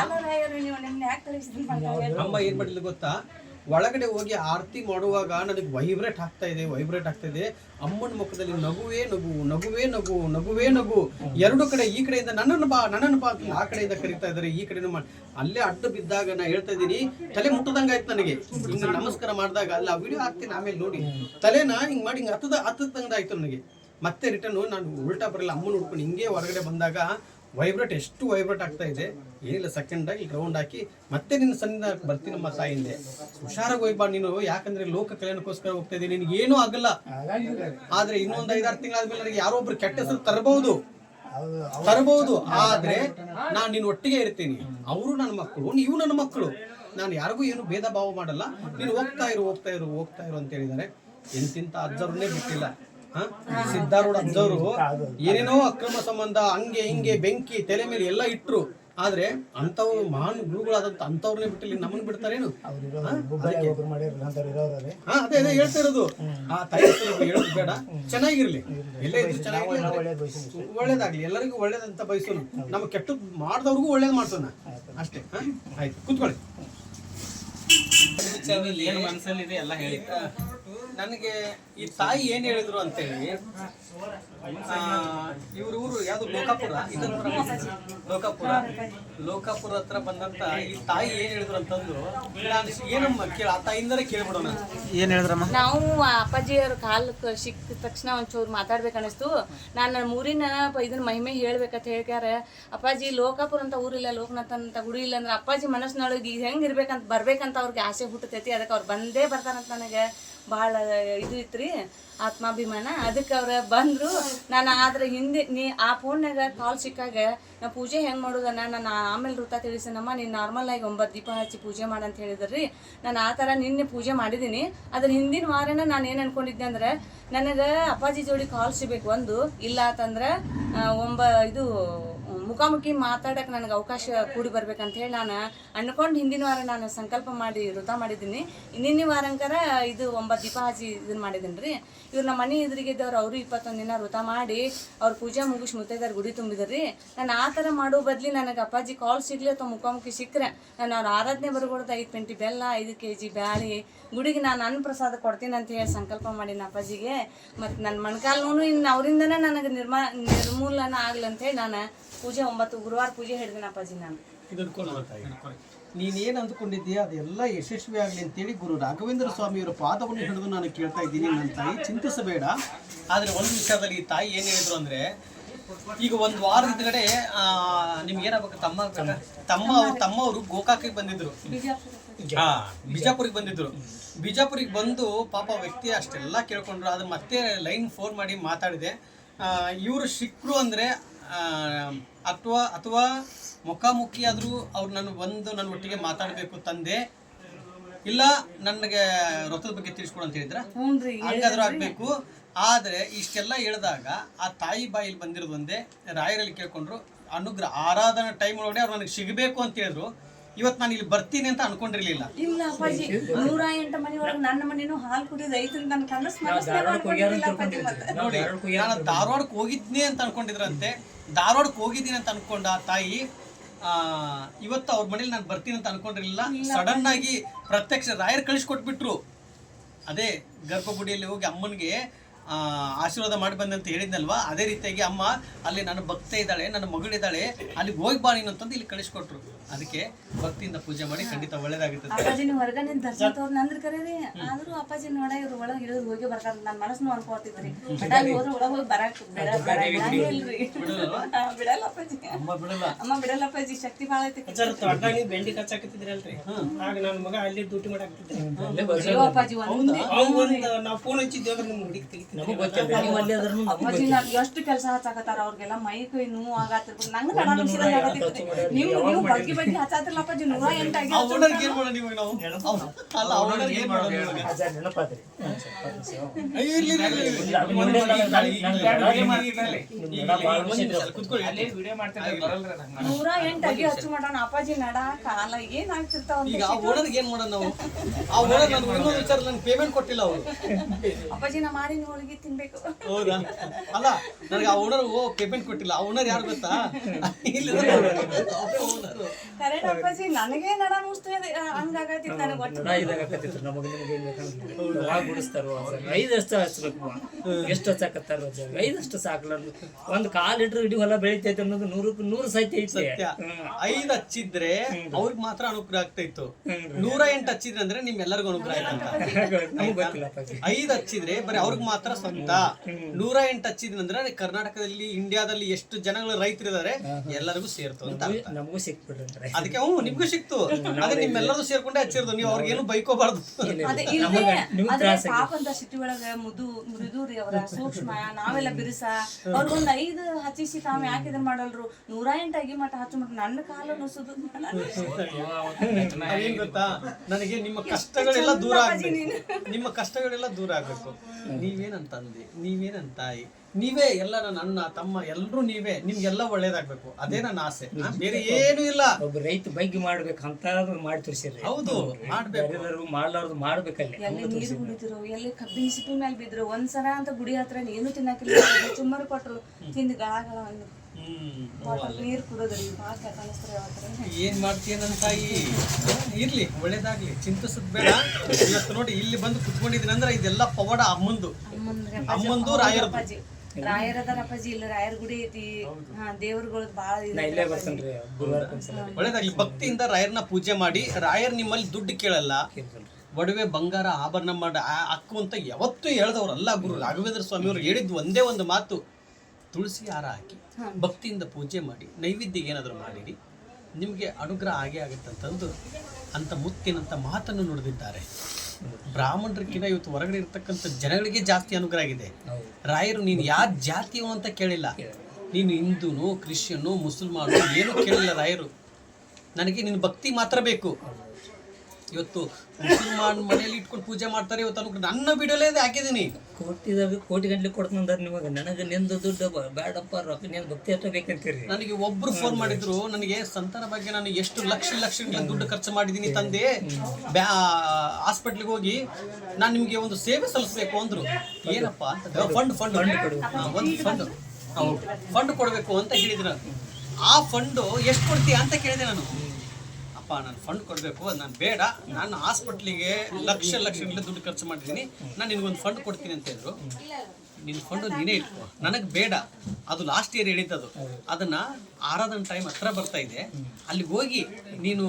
ಅಮ್ಮ ಏನ್ ಮಾಡಿದ್ಲು ಗೊತ್ತಾ? ಒಳಗಡೆ ಹೋಗಿ ಆರತಿ ಮಾಡುವಾಗ ನನಗೆ ವೈಬ್ರೇಟ್ ಆಗ್ತಾ ಇದೆ ವೈಬ್ರೇಟ್ ಆಗ್ತಾ ಇದೆ. ಅಮ್ಮನ ಮುಖದಲ್ಲಿ ನಗುವೇ ನಗು ನಗುವೇ ನಗು ನಗುವೇ ನಗು. ಎರಡು ಕಡೆ ಈ ಕಡೆಯಿಂದ ನನ್ನನ್ನು ಬಾ ನನ್ನನ್ನು ಬಾ ಆ ಕಡೆಯಿಂದ ಕರೀತಾ ಇದ್ದಾರೆ, ಈ ಕಡೆನೂ ಮಾಡಿ ಅಲ್ಲೇ ಅಡ್ಡ ಬಿದ್ದಾಗ ನಾ ಹೇಳ್ತಾ ಇದ್ದೀನಿ, ತಲೆ ಮುಟ್ಟದಂಗ ಆಯ್ತು ನನಗೆ. ನಮಸ್ಕಾರ ಮಾಡಿದಾಗ, ಅಲ್ಲ ವಿಡಿಯೋ ಹಾಕ್ತೀನಿ ಆಮೇಲೆ ನೋಡಿ. ತಲೆನ ಹಿಂಗ್ ಮಾಡಿ ಹಿಂಗೆ ಹತ್ತದ, ಹತ್ತದಂಗ ಆಯ್ತು ನನಗೆ. ಮತ್ತೆ ರಿಟರ್ನ್ ನಾನು ಉಲ್ಟಾ ಬರಲ್ಲ, ಅಮ್ಮನ ಹುಡ್ಕೊಂಡು ಹಿಂಗೆ ಹೊರಗಡೆ ಬಂದಾಗ ವೈಬ್ರೇಟ್ ಎಷ್ಟು ವೈಬ್ರೇಟ್ ಆಗ್ತಾ ಇದೆ, ಏನಿಲ್ಲ ಸೆಕೆಂಡ್ ಆಗಿ ರೌಂಡ್ ಹಾಕಿ ಮತ್ತೆ ನಿನ್ನ ಸಣ್ಣ ಬರ್ತೀನಮ್ಮ ತಾಯಿಂದೆ ಹುಷಾರಾಗಿ ಹೋಗ್ಬಾ ನೀನು, ಯಾಕಂದ್ರೆ ಲೋಕ ಕಲ್ಯಾಣಕ್ಕೋಸ್ಕರ ಹೋಗ್ತಾ ಇದ್ದೀನಿ ನಿನ್ಗೆ ಏನೂ ಆಗಲ್ಲ. ಆದ್ರೆ ಇನ್ನೊಂದು ಐದಾರು ತಿಂಗಳಾದ್ಮೇಲೆ ನನಗೆ ಯಾರೋ ಒಬ್ರು ಕೆಟ್ಟ ಹೆಸರು ತರಬಹುದು ತರಬಹುದು ಆದ್ರೆ ನಾನು ನಿನ್ನ ಒಟ್ಟಿಗೆ ಇರ್ತೀನಿ. ಅವರು ನನ್ನ ಮಕ್ಕಳು, ನೀವು ನನ್ನ ಮಕ್ಕಳು. ನಾನು ಯಾರಿಗೂ ಏನು ಭೇದ ಭಾವ ಮಾಡಲ್ಲ. ನೀನು ಹೋಗ್ತಾ ಇರು ಹೋಗ್ತಾ ಇರು ಹೋಗ್ತಾ ಇರು ಅಂತ ಹೇಳಿದ್ದಾರೆ. ಎಂತಿಂತ ಅಜ್ಜರನ್ನೇ ಬಿಟ್ಟಿಲ್ಲ? ಸಿದ್ಧಾರೂಢ ಅಜ್ಜವರು ಏನೇನೋ ಅಕ್ರಮ ಸಂಬಂಧ ಹಂಗೆ ಹಿಂಗೆ ಬೆಂಕಿ ತಲೆ ಮೇಲೆ ಎಲ್ಲ ಇಟ್ರು. ಆದ್ರೆ ಅಂತವ್ರು ಮಹಾನ್ ಗುರುಗಳಾದಂತ ಅಂತವ್ರನ್ನೇ ಬಿಟ್ಟಿಲ್ಲ ನಮ್ಮನ್ನ ಬಿಡ್ತಾರೇನು? ಅದೇ ಅದೇ ಹೇಳ್ತಾ ಇರೋದು. ಆ ತಾಯಿ ಹೇಳೋದು ಬೇಡ. ಚೆನ್ನಾಗಿರ್ಲಿ. ಎಲ್ಲೇ ಇದ್ರು ಚೆನ್ನಾಗಿರ್ಲಿ ಒಳ್ಳೇದಾಗ್ಲಿ. ಎಲ್ಲರಿಗೂ ಒಳ್ಳೇದಂತ ಬಯಸೋನು. ನಮ್ಮ ಕೆಟ್ಟದ್ ಮಾಡ್ದವ್ರಿಗೂ ಒಳ್ಳೇದ್ ಮಾಡ್ಸೋಣ. ಅಷ್ಟೇ. ಹಾ? ಆಯ್ತು. ಕುತ್ಕೊಳ್ಳಿ. ಏನು ಮನಸ್ಸಲ್ಲಿದೆ ಎಲ್ಲ ಹೇಳಿ. ನನಗೆ ಈ ತಾಯಿ ಏನ್ ಹೇಳಿದ್ರು ಅಂತೇಳಿ ಇವ್ರ ಊರು ಯಾವ್ದು ಲೋಕಾಪುರ? ಇದರ ಲೋಕಾಪುರ. ಲೋಕಾಪುರ ಹತ್ರ ಬಂದಂತ ಈ ತಾಯಿ ಏನ್ ಹೇಳಿದ್ರು ಅಂತಂದ್ರು ನಾನು ಏನಮ್ಮ ಕೇಳ ಆ ತಾಯಿಂದಲೇ ಕೇಳ್ಬಿಡೋಣ ಏನು ಹೇಳಿದ್ರಮ್ಮ? ನಾವು ಅಪ್ಪಾಜಿಯವ್ರ ಕಾಲ್ ಸಿಕ್ಕಿದ ತಕ್ಷಣ ಒಂಚೂರು ಮಾತಾಡ್ಬೇಕನ್ನಿಸ್ತು. ನಾನು ನನ್ನ ಊರಿನ ಪ- ಇದನ್ನ ಮಹಿಮೆ ಹೇಳ್ಬೇಕಂತ ಹೇಳ್ಕ್ಯಾರ ಅಪ್ಪಾಜಿ ಲೋಕಾಪುರ ಅಂತ ಊರಿಲ್ಲ ಲೋಕನಾಥ ಅಂತ ಗುಡಿ ಇಲ್ಲ ಅಂದ್ರೆ ಅಪ್ಪಾಜಿ ಮನಸ್ಸಿನೊಳಗೆ ಹೆಂಗೆ ಇರ್ಬೇಕಂತ ಬರ್ಬೇಕಂತ ಅವ್ರಿಗೆ ಆಸೆ ಹುಟ್ಟತೈತಿ ಅದಕ್ಕೆ ಅವ್ರು ಬಂದೇ ಬರ್ತಾರಂತ ನನಗೆ. ಭಾಳ ಇದು ಇತ್ರಿ, ಆತ್ಮಾಭಿಮಾನ. ಅದಕ್ಕೆ ಅವ್ರು ಬಂದರು. ನಾನು ಆದ್ರೆ ಹಿಂದೆ ನೀ ಆ ಫೋನ್ನಾಗ ಕಾಲ್ ಸಿಕ್ಕಾಗ ನಾ ಪೂಜೆ ಹೆಂಗೆ ಮಾಡೋದನ್ನ ನಾನು ಆಮೇಲೆ ವೃತ್ತ ತಿಳಿಸನಮ್ಮ, ನೀನು ನಾರ್ಮಲ್ ಆಗಿ ಒಂಬತ್ತು ದೀಪ ಹಚ್ಚಿ ಪೂಜೆ ಮಾಡಂತ ಹೇಳಿದ್ರಿ. ನಾನು ಆ ಥರ ನಿನ್ನೆ ಪೂಜೆ ಮಾಡಿದ್ದೀನಿ ಅದ್ರ ಹಿಂದಿನ ವಾರನ ನಾನು ಏನು ಅನ್ಕೊಂಡಿದ್ದೆ ಅಂದ್ರೆ, ನನಗೆ ಅಪ್ಪಾಜಿ ಜೋಡಿ ಕಾಲ್ ಸಿಗ್ಬೇಕು ಒಂದು. ಇಲ್ಲ ಅಂತಂದ್ರೆ ಒಂಬ ಇದು ಮುಖಾಮುಖಿ ಮಾತಾಡಕ್ಕೆ ನನಗೆ ಅವಕಾಶ ಕೂಡಿ ಬರ್ಬೇಕಂತ ಹೇಳಿ ನಾನು ಅನ್ಕೊಂಡು ಹಿಂದಿನ ವಾರ ನಾನು ಸಂಕಲ್ಪ ಮಾಡಿ ವೃತ ಮಾಡಿದ್ದೀನಿ. ನಿನ್ನೆ ವಾರಂಕರ ಇದು ಒಂಬತ್ತು ದೀಪ ಹಚ್ಚಿ ಇದನ್ನ ಮಾಡಿದ್ದೀನಿ ರೀ ಇವ್ರು ನಮ್ಮ ಮನೆ ಎದುರಿಗಿದ್ದವ್ರು ಅವರು ಇಪ್ಪತ್ತೊಂದು ದಿನ ವೃತ ಮಾಡಿ ಅವ್ರ ಪೂಜೆ ಮುಗಿಸಿ ಮುತ್ತೈದಾರ ಗುಡಿ ತುಂಬಿದ್ರಿ. ನಾನು ಆ ಥರ ಮಾಡೋ ಬದಲಿ ನನಗೆ ಅಪ್ಪಾಜಿ ಕಾಲ್ ಸಿಗ್ಲಿ ಅಥವಾ ಮುಖಾಮುಖಿ ಸಿಕ್ಕರೆ ನಾನು ಅವ್ರ ಆರಾಧನೆ ಬರ್ಕೊಡ್ದು ಐದು ಪೆಂಟಿ ಬೆಲ್ಲ, ಐದು ಕೆ ಜಿ ಬ್ಯಾಳಿ, ಗುಡಿಗೆ ನಾನು ಅನ್ನ ಪ್ರಸಾದ ಕೊಡ್ತೀನಿ ಅಂತ ಹೇಳಿ ಸಂಕಲ್ಪ ಮಾಡೀನಿ ಅಪ್ಪಾಜಿಗೆ. ಮತ್ತು ನನ್ನ ಮಣ್ಕಾಲ್ನೂ ಇನ್ನು ಅವರಿಂದನೇ ನನಗೆ ನಿರ್ಮಾ ನಿರ್ಮೂಲನ ಆಗ್ಲಂತೇಳಿ ನಾನು ಪೂಜೆ ಒಂಬತ್ತು ಗುರುವಾರ ಪೂಜೆ ಹಿಡಿದಿನ ಅಪ್ಪಾಜಿ ನಾನು. ನೀನೇನು ಅಂದ್ಕೊಂಡಿದ್ದೀಯ? ಅದೆಲ್ಲ ಯಶಸ್ವಿ ಆಗಲಿ ಅಂತೇಳಿ ಗುರು ರಾಘವೇಂದ್ರ ಸ್ವಾಮಿಯವರ ಪಾದವನ್ನು ಹಿಡಿದು ನಾನು ಕೇಳ್ತಾ ಇದ್ದೀನಿ ನನ್ನ ತಾಯಿ ಚಿಂತಿಸಬೇಡ. ಆದ್ರೆ ಒಂದು ವಿಷಯದಲ್ಲಿ ಈ ತಾಯಿ ಏನು ಹೇಳಿದ್ರು ಅಂದ್ರೆ, ಈಗ ಒಂದು ವಾರದ ಹಿಂದ್ಗಡೆ ನಿಮ್ಗೆ ಏನಾಗ್ಬೇಕು ತಮ್ಮ? ತಮ್ಮ ಅವ್ರು ತಮ್ಮ ಅವರು ಗೋಕಾಕಿಗೆ ಬಂದಿದ್ರು. ಹಾ, ಬಿಜಾಪುರಿಗೆ ಬಂದಿದ್ರು. ಬಿಜಾಪುರಿಗೆ ಬಂದು ಪಾಪ ವ್ಯಕ್ತಿ ಅಷ್ಟೆಲ್ಲ ಕೇಳ್ಕೊಂಡ್ರು. ಅದು ಮತ್ತೆ ಲೈನ್ ಫೋನ್ ಮಾಡಿ ಮಾತಾಡಿದೆ. ಇವರು ಸಿಕ್ಕರು ಅಂದರೆ ಅಥವಾ ಅಥವಾ ಮುಖಾಮುಖಿ ಆದರೂ ಅವ್ರು ನನ್ನ ಬಂದು ನನ್ನ ಒಟ್ಟಿಗೆ ಮಾತಾಡಬೇಕು ತಂದೆ. ಇಲ್ಲ ನನಗೆ ರೊಕ್ಕದ ಬಗ್ಗೆ ತಿಳಿಸ್ಕೊಡು ಅಂತ ಹೇಳಿದ್ರ? ಹಂಗಾದ್ರೂ ಆಗ್ಬೇಕು. ಆದರೆ ಇಷ್ಟೆಲ್ಲ ಹೇಳಿದಾಗ ಆ ತಾಯಿ ಬಾಯಿಲಿ ಬಂದಿರೋದು ಒಂದೇ ರಾಯರಲ್ಲಿ ಕೇಳ್ಕೊಂಡ್ರು ಅನುಗ್ರಹ ಆರಾಧನಾ ಟೈಮ್ ಒಳಗಡೆ ಅವ್ರು ನನಗೆ ಸಿಗಬೇಕು ಅಂತ ಹೇಳಿದ್ರು. ಇವತ್ತು ನಾನು ಇಲ್ಲಿ ಬರ್ತೀನಿ ಅಂತ ಅನ್ಕೊಂಡಿರ್ಲಿಲ್ಲ. ಇಲ್ಲ ಅಪ್ಪಾಜಿ ನೂರ ಎಂಟು ಮನೆ ಒಳಗೆ ನನ್ನ ಮನೆನೂ ಹಾಲು ಕುಡಿಯೋದು ಐತೆ ಅಂತ ನನ್ನ ಕನಸು ನೋಡಿ ನಾನು ಧಾರವಾಡಕ್ಕೆ ಹೋಗಿದ್ನಿ ಅಂತ ಅನ್ಕೊಂಡಿದ್ರಂತೆ. ಧಾರವಾಡಕ್ಕೆ ಹೋಗಿದ್ದೀನಿ ಅಂತ ಅನ್ಕೊಂಡ ಆ ತಾಯಿ ಆ, ಇವತ್ತು ಅವ್ರ ಮನೇಲಿ ನಾನು ಬರ್ತೀನಿ ಅಂತ ಅನ್ಕೊಂಡಿರ್ಲಿಲ್ಲ. ಸಡನ್ ಆಗಿ ಪ್ರತ್ಯಕ್ಷ ರಾಯರ್ ಕಳಿಸ್ಕೊಟ್ಬಿಟ್ರು ಅದೇ ಗರ್ಭಗುಡಿಯಲ್ಲಿ ಹೋಗಿ ಅಮ್ಮನಿಗೆ ಆಶೀರ್ವಾದ ಮಾಡಿ ಬಂದೆ ಅಂತ ಹೇಳಿದ್ನಲ್ವಾ? ಅದೇ ರೀತಿಯಾಗಿ ಅಮ್ಮ ಅಲ್ಲಿ ನನ್ನ ಭಕ್ತ ಇದ್ದಾಳೆ ನನ್ನ ಮಗಳಿದ್ದಾಳೆ ಅಲ್ಲಿಗೆ ಹೋಗಿ ಬಾ ನೀನು ಅಂತಂದು ಇಲ್ಲಿ ಕಳಿಸ್ಕೊಟ್ರು. ಅದಕ್ಕೆ ಭಕ್ತಿಯಿಂದ ಪೂಜೆ ಮಾಡಿ ಖಂಡಿತ ಒಳ್ಳೇದಾಗುತ್ತದೆ ಅಪ್ಪಾಜಿ ನೀವು ಹೊರಗಡೆ ದರ್ಶನ ತೋರ್ ನಂದ್ರ ಕರೀರಿ. ಆದ್ರೂ ಅಪ್ಪಾಜಿ ನೋಡ ಇವ್ರು ಒಳಗೆ ಇಳಿದು ಹೋಗಿ ಬರ್ತಾರ. ನನ್ನ ಮನಸ್ಸು ಅನ್ಕೋತಿದ್ರಿ ಬಟ್ ಅಲ್ಲಿ ಹೋದ್ರೆ ಒಳಗೆ ಹೋಗಿ ಬರಕ್ ಬಿಡಲ್ಲ ಅಪ್ಪಾಜಿ. ಅಮ್ಮ ಬಿಡಲ್ಲ. ಅಮ್ಮ ಬಿಡಲ್ಲ ಅಪ್ಪಾಜಿ. ಶಕ್ತಿ ಭಾಳ ಐತಿ. ಸರ್ ತೊಡ್ಡಾಗಿ ಬೆಂಡಿ ಕಚ್ಚಾಕತ್ತಿದ್ರಲ್ರಿ. ಆಗ ನನ್ನ ಮಗ ಅಲ್ಲಿ ಡ್ಯೂಟಿ ಮಾಡಾಕತ್ತಿದ್ರಿ. ಅಪ್ಪಾಜಿ ಒಂದು ನಾವು ಫೋನ್ ಹಚ್ಚಿದ್ದೇವ್ರ ಅಂದ್ರೆ ನಿಮ್ಗೆ ನಾನ್ ಎಷ್ಟು ಕೆಲಸ ಹಚ್ಚಾಕತ್ತಾರ ಅವ್ರಿಗೆಲ್ಲ? ಮೈ ಕೈ ನೋವು ಆಗತ್ತಿರ್ಬೇಕು ನಂಗೆ ನಡ ಆಗತ್ತಿತ್ತು ನೀವು ನೀವು ಬಗ್ಗೆ ಬಗ್ಗೆ ಹಚ್ಚಾತಿರ್ಲ ಅಪ್ಪಾಜಿ? ನೂರ ಎಂಟಾಗಿ ಏನ್ ಏನ್ ಅಜ್ಜ ನೂರ ಎಂಟಾಗಿ ಹಚ್ಚು ಮಾಡೋಣ. ಅಪ್ಪಾಜಿ ನಡ. ಕಾಲ ಏನಾಗ್ತಿರ್ತಾವ ಈಗ ಆ ಓನರ್ಗೆ ಏನ್ ಮಾಡೋಣ ನಾವು? ಆ ಓನರ್ ನಾನು ಇನ್ನೊಂದು ವಿಚಾರ ನನ್ಗೆ ಪೇಮೆಂಟ್ ಕೊಟ್ಟಿಲ್ಲ ಅವರು. ಅಪ್ಪಾಜಿ ನಾ ಮಾಡಿನ ಹೋಳಿಗೆ ತಿನ್ಬೇಕು. ಹೌದಾ? ಅಲ್ಲ ನನಗೆ ಆ ಓನರ್ ಓ ಪೇಮೆಂಟ್ ಕೊಟ್ಟಿಲ್ಲ. ಆ ಓನರ್ ಯಾರು ಗೊತ್ತಾ? ಕರೆಂಟ್ ಅಪ್ಪಾಜಿ ನನಗೆ ನಡ ಇದೆ ಹಂಗಾಗತ್ತಿತ್ತು ನನಗೆ ಇದಾಗತ್ತಿತ್ತು ನಮಗೆ ನಿಮಗೆ ಯಾವಾಗ ಗುಡಿಸ್ತಾರೋ ಐದಷ್ಟು ಹಚ್ಬೇಕು ಎಷ್ಟು ಹಚ್ಚಾಕತ್ತಾರೋ ಐದಷ್ಟು ಸಾಕಲ್ಲ ಒಂದು ಕಾಲ್ ಲೀಟರ್ ಇಡೀ ಹೊಲ ಬೆಳಿತೈತೆ ಅನ್ನೋದು ನೂರಕ್ಕೆ ನೂರು ಸಹಿತ ಐತೆ. ಸತ್ಯ. ಐದ್ ಹಚ್ಚಿದ್ರೆ ಅವ್ರಿಗೆ ಮಾತ್ರ ಅನುಗ್ರಹ ಆಗ್ತಾ ಇತ್ತು ನೂರ ಎಂಟು ಹಚ್ಚಿದ್ರೆ ಅಂದ್ರೆ ನಿಮ್ಮೆಲ್ಲರಿಗೂ ಅನುಗ್ರಹ ಅಂತ. ನಮಗೆ ಗೊತ್ತಿಲ್ಲ ಅಪ್ಪಾಜಿ. ಐದ್ ಹಚ್ಚಿದ್ರೆ ಬರೀ ಅವ್ರಿಗೆ ಮಾತ್ರ ಸ್ವಂತ. ನೂರ ಎಂಟು ಹಚ್ಚಿದ್ರಂದ್ರೆ ಕರ್ನಾಟಕದಲ್ಲಿ ಇಂಡಿಯಾದಲ್ಲಿ ಎಷ್ಟು ಜನಗಳು ರೈತರಿದ್ದಾರೆ ಎಲ್ಲರಿಗೂ ಸೇರ್ತು ಅಂತ ನಮಗೂ ಸಿಕ್ಬಿಡ್ರಿ ಅದಕ್ಕೆ ಹ್ಞೂ ನಿಮ್ಗೂ ಸಿಕ್ತು. ಅದೇ ನಿಮ್ಮೆಲ್ಲರೂ ಸೇರ್ಕೊಂಡೆ ಹಚ್ಚಿರೋದು. ನೀವು ಅವ್ರಿಗೇನು ಬೈಕೋಬಾರ್ದು. ಪಾಪಂತ ಸಿಟಿ ಒಳಗ ಮುದು ಮೃದುರಿ ಅವರ ಸೂಕ್ಷ್ಮ ನಾವೆಲ್ಲ ಬಿರುಸ. ಅವ್ರಿಗೊಂದ್ ಐದು ಹಚ್ಚಿಸಿ ತಾವ್ ಯಾಕೆ ಇದನ್ ಮಾಡಲ್ರು? ನೂರ ಎಂಟಾಗಿ ಮಟ್ಟ ಹಚ್ಚು ಮಠ ನನ್ನ ಕಾಲು ನುಸುದು. ಏನ್ ಗೊತ್ತಾ? ನನಗೆ ನಿಮ್ಮ ಕಷ್ಟಗಳೆಲ್ಲ ದೂರ ಆಗ್ಬೇಕು. ನಿಮ್ಮ ಕಷ್ಟಗಳೆಲ್ಲ ದೂರ ಆಗ್ಬೇಕು. ನೀವೇನಂತ ತಂದೆ ನೀವೇನಂತ ತಾಯಿ? ನೀವೇ ಎಲ್ಲ ನನ್ನ ಅಣ್ಣ ತಮ್ಮ ಎಲ್ಲರೂ ನೀವೇ. ನಿಮ್ಗೆಲ್ಲ ಒಳ್ಳೇದಾಗ್ಬೇಕು. ಅದೇ ನನ್ನ ಆಸೆ. ಬೇರೆ ಏನು ಇಲ್ಲ. ಒಬ್ಬ ರೈತ ಬಗ್ಗೆ ಮಾಡ್ಬೇಕಂತ ಮಾಡಿ ತೋರಿಸಿರ್ರಿ. ಹೌದು ಮಾಡ್ಬೇಕು. ಎಲ್ಲರೂ ಮಾಡ್ಲಾರ್ದು ಮಾಡ್ಬೇಕಲ್ಲಿ. ಎಲ್ಲಿ ನೀರು ಕುಡಿತಿರು ಎಲ್ಲಿ ಕಬ್ಬಿನ ಸಿಪ್ಪಿ ಮೇಲೆ ಬಿದ್ರು ಒಂದ್ಸಲ ಅಂತ ಗುಡಿ ಹತ್ರ ಏನು ತಿನ್ನಕಿಲ್ಲ ಚುಮ್ಮರು ಕೊಟ್ರು ತಿಂದು ಗಳಗಳ ಅಂದ್ರು ಏನ್ ಮಾಡ್ತೀಯ ನನ್ನ ತಾಯಿ? ಇರ್ಲಿ ಒಳ್ಳೇದಾಗ್ಲಿ. ಚಿಂತಿಸದ್ ಬೇಡ. ಇವತ್ತು ನೋಡಿ ಇಲ್ಲಿ ಬಂದು ಕುತ್ಕೊಂಡಿದ್ದೀನಿ ಅಂದ್ರೆ ಇದೆಲ್ಲ ಪವಾಡ ಅಮ್ಮಂದು. ಅಮ್ಮಂದು ರಾಯರದು. ಅಪ್ಪಾಜಿ. ರಾಯರ ಅದಾರ ಅಪ್ಪಾಜಿ ಇಲ್ಲ ರಾಯರ ಗುಡಿ ಐತಿ. ಹಾ ದೇವ್ರಗಳದ್ ಬಾಳ ನಾ ಇಲ್ಲೇ ಬರ್ತೇನ್ರಿ ಗುರುವಾರ ಒಂದ್ಸಲ ಒಳ್ಳೇದಾಗ್ಲಿ ಭಕ್ತಿಯಿಂದ ರಾಯರ್ನ ಪೂಜೆ ಮಾಡಿ ರಾಯರ್ ನಿಮ್ಮಲ್ಲಿ ದುಡ್ಡು ಕೇಳಲ್ಲ ಒಡವೆ ಬಂಗಾರ ಆಭರಣ ಮಾಡ ಅಕ್ಕು ಅಂತ ಯಾವತ್ತೂ ಹೇಳ್ದವ್ರಲ್ಲ ಗುರು ರಾಘವೇಂದ್ರ ಸ್ವಾಮಿ ಅವರು ಹೇಳಿದ್ದು ಒಂದೇ ಒಂದು ಮಾತು. ತುಳಸಿ ಹಾರ ಹಾಕಿ ಭಕ್ತಿಯಿಂದ ಪೂಜೆ ಮಾಡಿ ನೈವೇದ್ಯ ಏನಾದರೂ ಮಾಡಿರಿ ನಿಮಗೆ ಅನುಗ್ರಹ ಆಗೇ ಆಗುತ್ತಂತಂದು ಅಂತ ಮುತ್ತಿನಂತ ಮಾತನ್ನು ನುಡಿದಿದ್ದಾರೆ. ಬ್ರಾಹ್ಮಣರಿಗಿಂತ ಇವತ್ತು ಹೊರಗಡೆ ಇರತಕ್ಕಂಥ ಜನಗಳಿಗೆ ಜಾಸ್ತಿ ಅನುಗ್ರಹ ಆಗಿದೆ. ರಾಯರು ನೀನು ಯಾವ ಜಾತಿಯು ಅಂತ ಕೇಳಿಲ್ಲ. ನೀನು ಹಿಂದೂನು ಕ್ರಿಶ್ಚಿಯನ್ನು ಮುಸಲ್ಮಾನು ಏನು ಕೇಳಿಲ್ಲ ರಾಯರು. ನನಗೆ ನಿನ್ನ ಭಕ್ತಿ ಮಾತ್ರ ಬೇಕು. ಇವತ್ತು ಮುಸಲ್ಮಾನ್ ಮನೇಲಿ ಇಟ್ಕೊಂಡು ಪೂಜೆ ಮಾಡ್ತಾರೆ ಇವತ್ತು ಅನ್ಕೊಂಡು ನನ್ನ ವಿಡಿಯೋಲೇ ಹಾಕಿದ್ದೀನಿ. ಕೋಟಿದಾಗ ಕೋಟಿ ಗಂಟ್ಲೆ ಕೊಡ್ತಂದಾರ ನಿಮಗೆ. ನನಗೆ ನಿಂದು ದುಡ್ಡು ಬೇಡಪ್ಪ ರೊಕ್ಕ ನಿಂದು ಭಕ್ತಿ ಅಷ್ಟ ಬೇಕಂತೀರಿ. ನನಗೆ ಒಬ್ರು ಫೋನ್ ಮಾಡಿದ್ರು ನನಗೆ ಸಂತಾನ ಬಗ್ಗೆ ನಾನು ಎಷ್ಟು ಲಕ್ಷ ಲಕ್ಷ ದುಡ್ಡು ಖರ್ಚು ಮಾಡಿದ್ದೀನಿ ತಂದೆ. ಬ್ಯಾ ಹಾಸ್ಪಿಟ್ಲಿಗೆ ಹೋಗಿ ನಾನು ನಿಮಗೆ ಒಂದು ಸೇವೆ ಸಲ್ಲಿಸಬೇಕು ಅಂದ್ರು. ಏನಪ್ಪ ಅಂತ ಫಂಡ್ ಫಂಡ್ ಒಂದು ಫಂಡ್ ಫಂಡ್ ಕೊಡಬೇಕು ಅಂತ ಹೇಳಿದ್ರು. ಆ ಫಂಡು ಎಷ್ಟು ಕೊಡ್ತೀಯ ಅಂತ ಕೇಳಿದೆ ನಾನು. ಅಪ್ಪ ನಾನು ಫಂಡ್ ಕೊಡಬೇಕು, ಅದು ನಾನು ಬೇಡ. ನಾನು ಹಾಸ್ಪಿಟ್ಲಿಗೆ ಲಕ್ಷ ಲಕ್ಷ ದುಡ್ಡು ಖರ್ಚು ಮಾಡಿದ್ದೀನಿ ನಾನು ನಿನಗೊಂದು ಫಂಡ್ ಕೊಡ್ತೀನಿ ಅಂತ ಹೇಳಿದ್ರು. ನಿನ್ನ ಫಂಡ್ ನೀನೇ ಇಟ್ಕೋ. ನನಗೆ ಬೇಡ. ಅದು ಲಾಸ್ಟ್ ಇಯರ್ ಹೇಳಿದ್ದದು. ಅದನ್ನ ಆರಾಧನ ಟೈಮ್ ಹತ್ರ ಬರ್ತಾ ಇದೆ. ಅಲ್ಲಿಗೆ ಹೋಗಿ ನೀನು